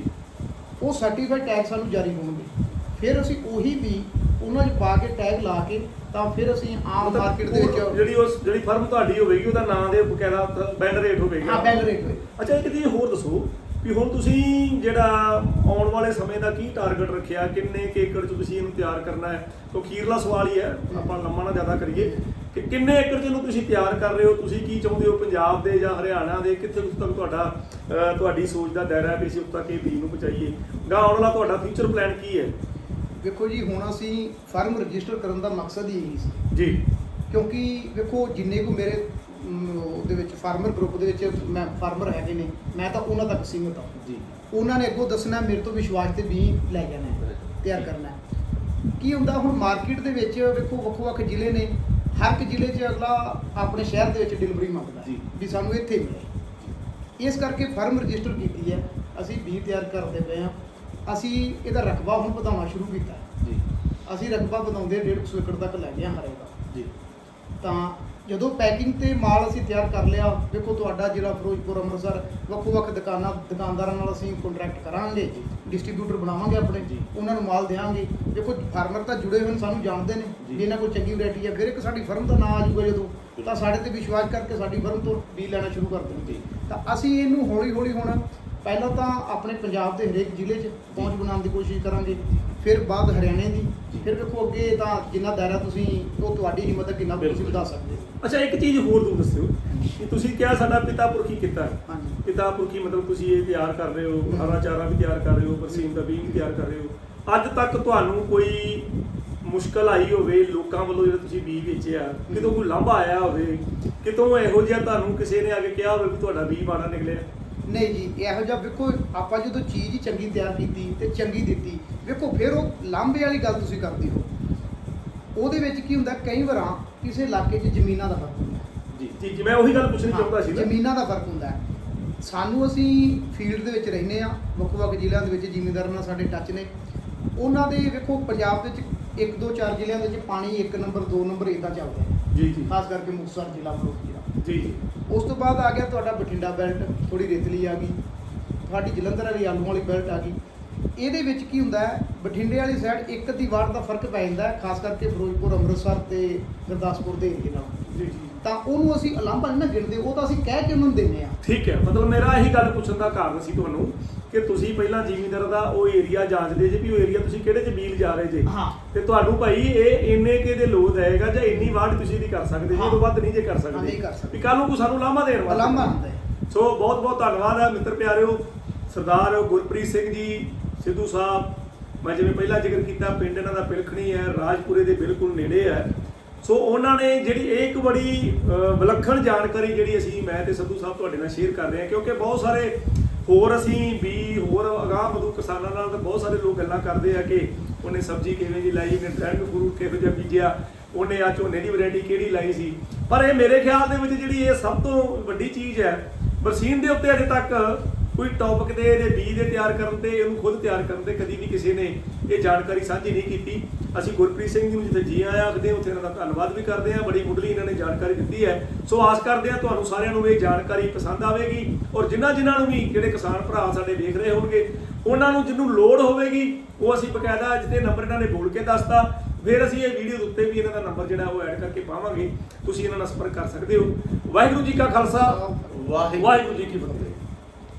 ਉਹ ਸਰਟੀਫਾਈਡ ਟੈਗ ਸਾਨੂੰ ਜਾਰੀ ਹੋਣਗੇ। ਫਿਰ ਅਸੀਂ ਉਹੀ ਵੀ ਉਹਨਾਂ 'ਚ ਪਾ ਕੇ ਟੈਗ ਲਾ ਕੇ ਤਾਂ ਫਿਰ ਅਸੀਂ ਆਮ ਮਾਰਕੀਟ ਦੇ ਵਿੱਚ ਜਿਹੜੀ ਉਸ ਜਿਹੜੀ ਫਰਮ ਤੁਹਾਡੀ ਹੋਵੇਗੀ ਉਹਦਾ ਨਾਂ ਦੇ ਬਕਾਇਦਾ ਬੈਨਰ ਰੇਟ ਹੋਵੇਗਾ। ਹਾਂ ਬੈਲ ਰੇਟ ਹੋਏ ਅੱਛਾ ਇੱਕ ਚੀਜ਼ ਹੋਰ ਦੱਸੋ। ਵੀ ਹੁਣ ਤੁਸੀਂ ਜਿਹੜਾ ਆਉਣ ਵਾਲੇ ਸਮੇਂ ਦਾ ਕੀ ਟਾਰਗੇਟ ਰੱਖਿਆ ਕਿੰਨੇ ਕੁ ਏਕੜ ਚ ਤੁਸੀਂ ਇਹਨੂੰ ਤਿਆਰ ਕਰਨਾ ਹੈ? ਤੋਂ ਅਖੀਰਲਾ ਸਵਾਲ ਹੀ ਹੈ ਆਪਾਂ ਲੰਮਾ ਨਾ ਜ਼ਿਆਦਾ ਕਰੀਏ ਕਿ ਕਿੰਨੇ ਏਕੜ ਚ ਇਹਨੂੰ ਤੁਸੀਂ ਤਿਆਰ ਕਰ ਰਹੇ ਹੋ? ਤੁਸੀਂ ਕੀ ਚਾਹੁੰਦੇ ਹੋ ਪੰਜਾਬ ਦੇ ਜਾਂ ਹਰਿਆਣਾ ਦੇ? ਕਿੱਥੇ ਕੁ ਤੱਕ ਤੁਹਾਡਾ ਤੁਹਾਡੀ ਸੋਚ ਦਾ ਦਾਇਰਾ ਹੈ ਵੀ ਅਸੀਂ ਤੱਕ ਇਹ ਬੀਜ ਨੂੰ ਪਹੁੰਚਾਈਏ? ਗਾ ਆਉਣ ਵਾਲਾ ਤੁਹਾਡਾ ਫਿਊਚਰ ਪਲਾਨ ਕੀ ਹੈ? ਵੇਖੋ ਜੀ ਹੁਣ ਅਸੀਂ ਫਰਮ ਰਜਿਸਟਰ ਕਰਨ ਦਾ ਮਕਸਦ ਹੀ ਇਹੀ ਸੀ। ਜੀ। ਕਿਉਂਕਿ ਵੇਖੋ ਜਿੰਨੇ ਕੋ ਮੇਰੇ ਉਹਦੇ ਵਿੱਚ ਫਾਰਮਰ ਗਰੁੱਪ ਦੇ ਵਿੱਚ ਮੈਂ ਫਾਰਮਰ ਹੈਗੇ ਨੇ ਮੈਂ ਤਾਂ ਉਹਨਾਂ ਤੱਕ ਸੀਮਿਤ ਹਾਂ। ਜੀ। ਉਹਨਾਂ ਨੇ ਅੱਗੋਂ ਦੱਸਣਾ ਮੇਰੇ ਤੋਂ ਵਿਸ਼ਵਾਸ ਤੇ ਵੀ ਲੈ ਜਾਣਾ ਹੈ ਤਿਆਰ ਕਰਨਾ ਹੈ। ਕੀ ਹੁੰਦਾ ਹੁਣ ਮਾਰਕੀਟ ਦੇ ਵਿੱਚ ਵੇਖੋ ਵੱਖੋ ਵੱਖ ਜ਼ਿਲ੍ਹੇ ਨੇ ਹਰ ਇੱਕ ਜ਼ਿਲ੍ਹੇ 'ਚ ਅਗਲਾ ਆਪਣੇ ਸ਼ਹਿਰ ਦੇ ਵਿੱਚ ਡਿਲੀਵਰੀ ਮੰਗਦਾ ਹੈ ਜੀ। ਵੀ ਸਾਨੂੰ ਇੱਥੇ ਮਿਲੇ। ਇਸ ਕਰਕੇ ਫਰਮ ਰਜਿਸਟਰ ਕੀਤੀ ਹੈ ਅਸੀਂ ਵੀ ਤਿਆਰ ਕਰਦੇ ਪਏ ਹਾਂ। ਅਸੀਂ ਇਹਦਾ ਰਕਬਾ ਹੁਣ ਵਧਾਉਣਾ ਸ਼ੁਰੂ ਕੀਤਾ ਹੈ। ਜੀ। ਅਸੀਂ ਰਕਬਾ ਵਧਾਉਂਦੇ 150 ਏਕੜ ਤੱਕ ਲੈ ਗਏ ਹਾਂ ਹਰੇ ਦਾ। ਜੀ। ਤਾਂ ਜਦੋਂ ਪੈਕਿੰਗ ਤੇ ਮਾਲ ਅਸੀਂ ਤਿਆਰ ਕਰ ਲਿਆ ਵੇਖੋ ਤੁਹਾਡਾ ਜ਼ਿਲ੍ਹਾ ਫਿਰੋਜ਼ਪੁਰ ਅੰਮ੍ਰਿਤਸਰ ਵੱਖੋ ਵੱਖ ਦੁਕਾਨਾਂ ਦੁਕਾਨਦਾਰਾਂ ਨਾਲ ਅਸੀਂ ਕੰਟਰੈਕਟ ਕਰਾਂਗੇ ਡਿਸਟ੍ਰੀਬਿਊਟਰ ਬਣਾਵਾਂਗੇ ਆਪਣੇ ਜੀ। ਉਹਨਾਂ ਨੂੰ ਮਾਲ ਦੇਵਾਂਗੇ ਵੇਖੋ ਫਾਰਮਰ ਤਾਂ ਜੁੜੇ ਹੋਏ ਨੇ ਸਾਨੂੰ ਜਾਣਦੇ ਨੇ ਜੀ। ਇਹਨਾਂ ਕੋਲ ਚੰਗੀ ਵੈਰਾਈਟੀ ਹੈ ਫਿਰ ਇੱਕ ਸਾਡੀ ਫਰਮ ਦਾ ਨਾਂ ਆ ਜਾਊਗਾ ਜਦੋਂ ਤਾਂ ਸਾਡੇ ਤੇ ਵਿਸ਼ਵਾਸ ਕਰਕੇ ਸਾਡੀ ਫਰਮ ਤੋਂ ਬੀਜ ਲੈਣਾ ਸ਼ੁਰੂ ਕਰ ਦੇਣਗੇ। ਤਾਂ ਅਸੀਂ ਇਹਨੂੰ ਹੌਲੀ ਹੌਲੀ ਹੁਣ ਪਹਿਲਾਂ ਤਾਂ ਆਪਣੇ ਪੰਜਾਬ ਦੇ ਹਰੇਕ ਜ਼ਿਲ੍ਹੇ 'ਚ ਪਹੁੰਚ ਬਣਾਉਣ ਦੀ ਕੋਸ਼ਿਸ਼ ਕਰਾਂਗੇ ਫਿਰ ਬਾਅਦ ਹਰਿਆਣੇ ਦੀ। ਫਿਰ ਵੇਖੋ ਅੱਗੇ ਤਾਂ ਜਿੰਨਾ ਦਾਇਰਾ ਤੁਸੀਂ ਉਹ ਤੁਹਾਡੀ ਹਿੰਮਤ ਹੈ ਕਿੰਨਾ ਤੁਸੀਂ। ਵਧਾ ਸਕਦੇ ਅੱਛਾ ਇੱਕ ਚੀਜ਼ ਹੋਰ ਤੂੰ ਦੱਸਿਓ ਕਿ ਤੁਸੀਂ ਕਿਹਾ ਸਾਡਾ ਪਿਤਾ ਪੁਰਖੀ ਕੀਤਾ ਹੈ ਪਿਤਾ ਪੁਰਖੀ ਮਤਲਬ ਤੁਸੀਂ ਇਹ ਤਿਆਰ ਕਰ ਰਹੇ ਹੋ ਹਰਾ ਚਾਰਾ ਵੀ ਤਿਆਰ ਕਰ ਰਹੇ ਹੋ ਬਰਸੀਨ ਦਾ ਵੀ ਤਿਆਰ ਕਰ ਰਹੇ ਹੋ ਅੱਜ ਤੱਕ ਤੁਹਾਨੂੰ ਕੋਈ ਮੁਸ਼ਕਲ ਆਈ ਹੋਵੇ ਲੋਕਾਂ ਵੱਲੋਂ ਜਿਹੜਾ ਤੁਸੀਂ ਬੀਜ ਵੇਚਿਆ ਕਿਤੋਂ ਕੋਈ ਲਾਂਭਾ ਆਇਆ ਹੋਵੇ ਕਿਤੋਂ ਇਹੋ ਜਿਹਾ ਤੁਹਾਨੂੰ ਕਿਸੇ ਨੇ ਆ ਕੇ ਕਿਹਾ ਹੋਵੇ ਵੀ ਤੁਹਾਡਾ ਬੀਜ ਮਾੜਾ ਨਿਕਲਿਆ ਨਹੀਂ ਜੀ ਇਹੋ ਜਿਹਾ ਵੇਖੋ ਆਪਾਂ ਜਦੋਂ ਚੀਜ਼ ਹੀ ਚੰਗੀ ਤਿਆਰ ਕੀਤੀ ਤੇ ਚੰਗੀ ਦਿੱਤੀ ਵੇਖੋ ਫਿਰ ਉਹ ਲਾਂਭੇ ਵਾਲੀ ਗੱਲ ਤੁਸੀਂ ਕਰਦੇ ਹੋ। ਉਹਦੇ ਵਿੱਚ ਕੀ ਹੁੰਦਾ ਕਈ ਵਾਰਾਂ ਕਿਸੇ ਇਲਾਕੇ 'ਚ ਜ਼ਮੀਨਾਂ ਦਾ ਫ਼ਰਕ ਹੁੰਦਾ। ਜੀ ਜੀ ਜੀ ਮੈਂ ਉਹੀ ਗੱਲ ਪੁੱਛਣੀ ਚਾਹੁੰਦਾ ਸੀ ਨਾ। ਜ਼ਮੀਨਾਂ ਦਾ ਫ਼ਰਕ ਹੁੰਦਾ। ਹੈ ਸਾਨੂੰ ਅਸੀਂ ਫੀਲਡ ਦੇ ਵਿੱਚ ਰਹਿੰਦੇ ਆ ਵੱਖ ਵੱਖ ਜ਼ਿਲ੍ਹਿਆਂ ਦੇ ਵਿੱਚ ਜ਼ਿਮੀਂਦਾਰਾਂ ਨਾਲ ਸਾਡੇ ਟੱਚ ਨੇ। ਉਹਨਾਂ ਦੇ ਵੇਖੋ ਪੰਜਾਬ ਦੇ ਵਿੱਚ ਇੱਕ ਦੋ ਚਾਰ ਜ਼ਿਲ੍ਹਿਆਂ ਦੇ ਵਿੱਚ ਪਾਣੀ ਇੱਕ ਨੰਬਰ ਦੋ ਨੰਬਰ ਇਦਾਂ ਚੱਲਦਾ ਹੈ। ਜੀ ਜੀ। ਖਾਸ ਕਰਕੇ ਮੁਕਤਸਰ ਜ਼ਿਲ੍ਹਾ। ਜੀ ਜੀ। ਉਸ ਤੋਂ ਬਾਅਦ ਆ ਗਿਆ ਤੁਹਾਡਾ ਬਠਿੰਡਾ ਬੈਲਟ ਥੋੜੀ ਰੇਤਲੀ ਆ ਗਈ। ਤੁਹਾਡੀ ਜਲੰਧਰ ਵਾਲੀ ਆਲੂ ਵਾਲੀ ਬੈਲਟ ਆ ਗਈ। ਇਹਦੇ ਵਿੱਚ ਕੀ ਹੁੰਦਾ ਹੈ, ਬਠਿੰਡੇ ਵਾਲੀ ਸਾਈਡ ਇੱਕ ਅੱਧੀ ਵਾਰ ਦਾ ਫ਼ਰਕ ਪੈ ਜਾਂਦਾ ਹੈ, ਖਾਸ ਕਰਕੇ ਫਿਰੋਜ਼ਪੁਰ, ਅੰਮ੍ਰਿਤਸਰ ਤੇ ਗੁਰਦਾਸਪੁਰ ਦੇ ਏਰੀਏ ਨਾਲ। ਜੀ ਜੀ। ਤਾਂ ਉਹਨੂੰ ਅਸੀਂ ਅਲਾਂਭਾ ਨਹੀਂ ਨਾ ਗਿਣਦੇ ਉਹ ਤਾਂ ਅਸੀਂ ਕਹਿ ਕੇ ਉਹਨਾਂ ਨੂੰ ਦਿੰਦੇ ਆ। ਠੀਕ ਹੈ ਮਤਲਬ ਮੇਰਾ ਇਹੀ ਗੱਲ ਪੁੱਛਣ ਦਾ ਕਾਰਨ ਸੀ ਤੁਹਾਨੂੰ ਕਿ ਤੁਸੀਂ ਪਹਿਲਾਂ ਜ਼ਿਮੀਂਦਾਰ ਦਾ ਉਹ ਏਰੀਆ ਜਾਂਚਦੇ ਜੇ ਵੀ ਉਹ ਏਰੀਆ ਤੁਸੀਂ ਕਿਹੜੇ ਚ ਬੀਲ ਜਾ ਰਹੇ ਜੇ। ਹਾਂ। ਤੇ ਤੁਹਾਨੂੰ ਭਾਈ ਇਹ ਇੰਨੇ ਕੇ ਦੇ ਲੋਡ ਆਏਗਾ ਜਾਂ ਇੰਨੀ ਵਾਢ ਤੁਸੀਂ ਦੀ ਕਰ ਸਕਦੇ ਜੀ ਹਾਂ। ਇਹ ਤੋਂ ਵੱਧ ਨਹੀਂ ਜੇ ਕਰ ਹਾਂ, ਸਕਦੇ ਨਹੀਂ ਕਰ ਸਕਦੇ। ਵੀ ਕੱਲ ਨੂੰ ਕੋਈ ਸਾਨੂੰ ਲਾਮਾ ਦੇਣ ਵਾਸਤੇ ਅਲਾਂਭਾ ਹੁੰਦਾ ਹੈ। ਸੋ ਬਹੁਤ ਬਹੁਤ ਧੰਨਵਾਦ ਹੈ ਮਿੱਤਰ ਪਿਆਰਿਓ ਸਰਦਾਰ ਗੁਰਪ੍ਰੀਤ ਸਿੰਘ ਜੀ ਸਿੱਧੂ ਸਾਹਿਬ। ਮੈਂ ਜਿਵੇਂ ਪਹਿਲਾਂ ਜ਼ਿਕਰ ਕੀਤਾ ਪਿੰਡ ਇਹਨਾਂ ਦਾ ਪਿਲਖਣੀ ਹੈ ਰਾਜਪੁਰੇ ਦੇ ਬਿਲਕੁਲ ਨੇੜੇ ਹੈ। ਸੋ ਉਹਨਾਂ ਨੇ ਜਿਹੜੀ ਇਹ ਇੱਕ ਬੜੀ ਵਿਲੱਖਣ ਜਾਣਕਾਰੀ ਜਿਹੜੀ ਅਸੀਂ ਮੈਂ ਤੇ ਸਿੱਧੂ ਸਾਹਿਬ ਤੁਹਾਡੇ ਨਾਲ ਸ਼ੇਅਰ ਕਰ ਰਹੇ ਹਾਂ, ਕਿਉਂਕਿ ਬਹੁਤ ਸਾਰੇ ਹੋਰ ਅਸੀਂ ਵੀ, ਹੋਰ ਅਗਾਹ ਵਧੂ ਕਿਸਾਨਾਂ ਨਾਲ ਤਾਂ ਬਹੁਤ ਸਾਰੇ ਲੋਕ ਗੱਲਾਂ ਕਰਦੇ ਆ ਕਿ ਉਹਨੇ ਸਬਜ਼ੀ ਕਿਵੇਂ ਦੀ ਲਾਈ, ਉਹਨੇ ਡਰੈਗਨ ਫਰੂਟ ਕਿਹੋ ਜਿਹਾ ਬੀਜਿਆ, ਉਹਨੇ ਆ ਝੋਨੇ ਦੀ ਵੈਰਾਈਟੀ ਕਿਹੜੀ ਲਾਈ ਸੀ। ਪਰ ਇਹ ਮੇਰੇ ਖਿਆਲ ਦੇ ਵਿੱਚ ਜਿਹੜੀ ਇਹ ਸਭ ਤੋਂ ਵੱਡੀ ਚੀਜ਼ ਹੈ ਬਰਸੀਨ ਦੇ ਉੱਤੇ ਅਜੇ ਤੱਕ ਕੋਈ ਟੌਪਿਕ ਤੇ ਇਹਦੇ ਬੀ ਦੇ ਤਿਆਰ ਕਰਨ ਤੇ ਇਹਨੂੰ ਖੁਦ ਤਿਆਰ ਕਰਨ ਤੇ ਕਦੀ ਵੀ ਕਿਸੇ ਨੇ ਇਹ ਜਾਣਕਾਰੀ ਸਾਂਝੀ ਨਹੀਂ ਕੀਤੀ। ਅਸੀਂ ਗੁਰਪ੍ਰੀਤ ਸਿੰਘ ਜੀ ਨੂੰ ਜਿੱਥੇ ਜੀ ਆਇਆ ਆਖਦੇ ਹਾਂ, ਉੱਥੇ ਇਹਨਾਂ ਦਾ ਧੰਨਵਾਦ ਵੀ ਕਰਦੇ ਹਾਂ। ਬੜੀ ਮੁੱਢਲੀ ਇਹਨਾਂ ਨੇ ਜਾਣਕਾਰੀ ਦਿੱਤੀ ਹੈ। ਸੋ ਆਸ ਕਰਦੇ ਹਾਂ ਤੁਹਾਨੂੰ ਸਾਰਿਆਂ ਨੂੰ ਇਹ ਜਾਣਕਾਰੀ ਪਸੰਦ ਆਵੇਗੀ ਔਰ ਜਿਨ੍ਹਾਂ ਜਿਨ੍ਹਾਂ ਨੂੰ ਵੀ ਜਿਹੜੇ ਕਿਸਾਨ ਭਰਾ ਸਾਡੇ ਵੇਖ ਰਹੇ ਹੋਣਗੇ ਉਹਨਾਂ ਨੂੰ ਜਿਹਨੂੰ ਲੋੜ ਹੋਵੇਗੀ ਉਹ ਅਸੀਂ ਬਕਾਇਦਾ ਜਿੱਤੇ ਨੰਬਰ ਇਹਨਾਂ ਨੇ ਬੋਲ ਕੇ ਦੱਸਤਾ। ਫਿਰ ਅਸੀਂ ਇਹ ਵੀਡੀਓ ਦੇ ਉੱਤੇ ਵੀ ਇਹਨਾਂ ਦਾ ਨੰਬਰ ਜਿਹੜਾ ਉਹ ਐਡ ਕਰਕੇ ਪਾਵਾਂਗੇ। ਤੁਸੀਂ ਇਹਨਾਂ ਨਾਲ ਸੰਪਰਕ ਕਰ ਸਕਦੇ ਹੋ। ਵਾਹਿਗੁਰੂ ਜੀ ਕਾ ਖਾਲਸਾ। ਵਾਹਿਗੁਰੂ ਵਾਹਿਗੁਰੂ ਜੀ ਕੀ ਫਤਿਹ।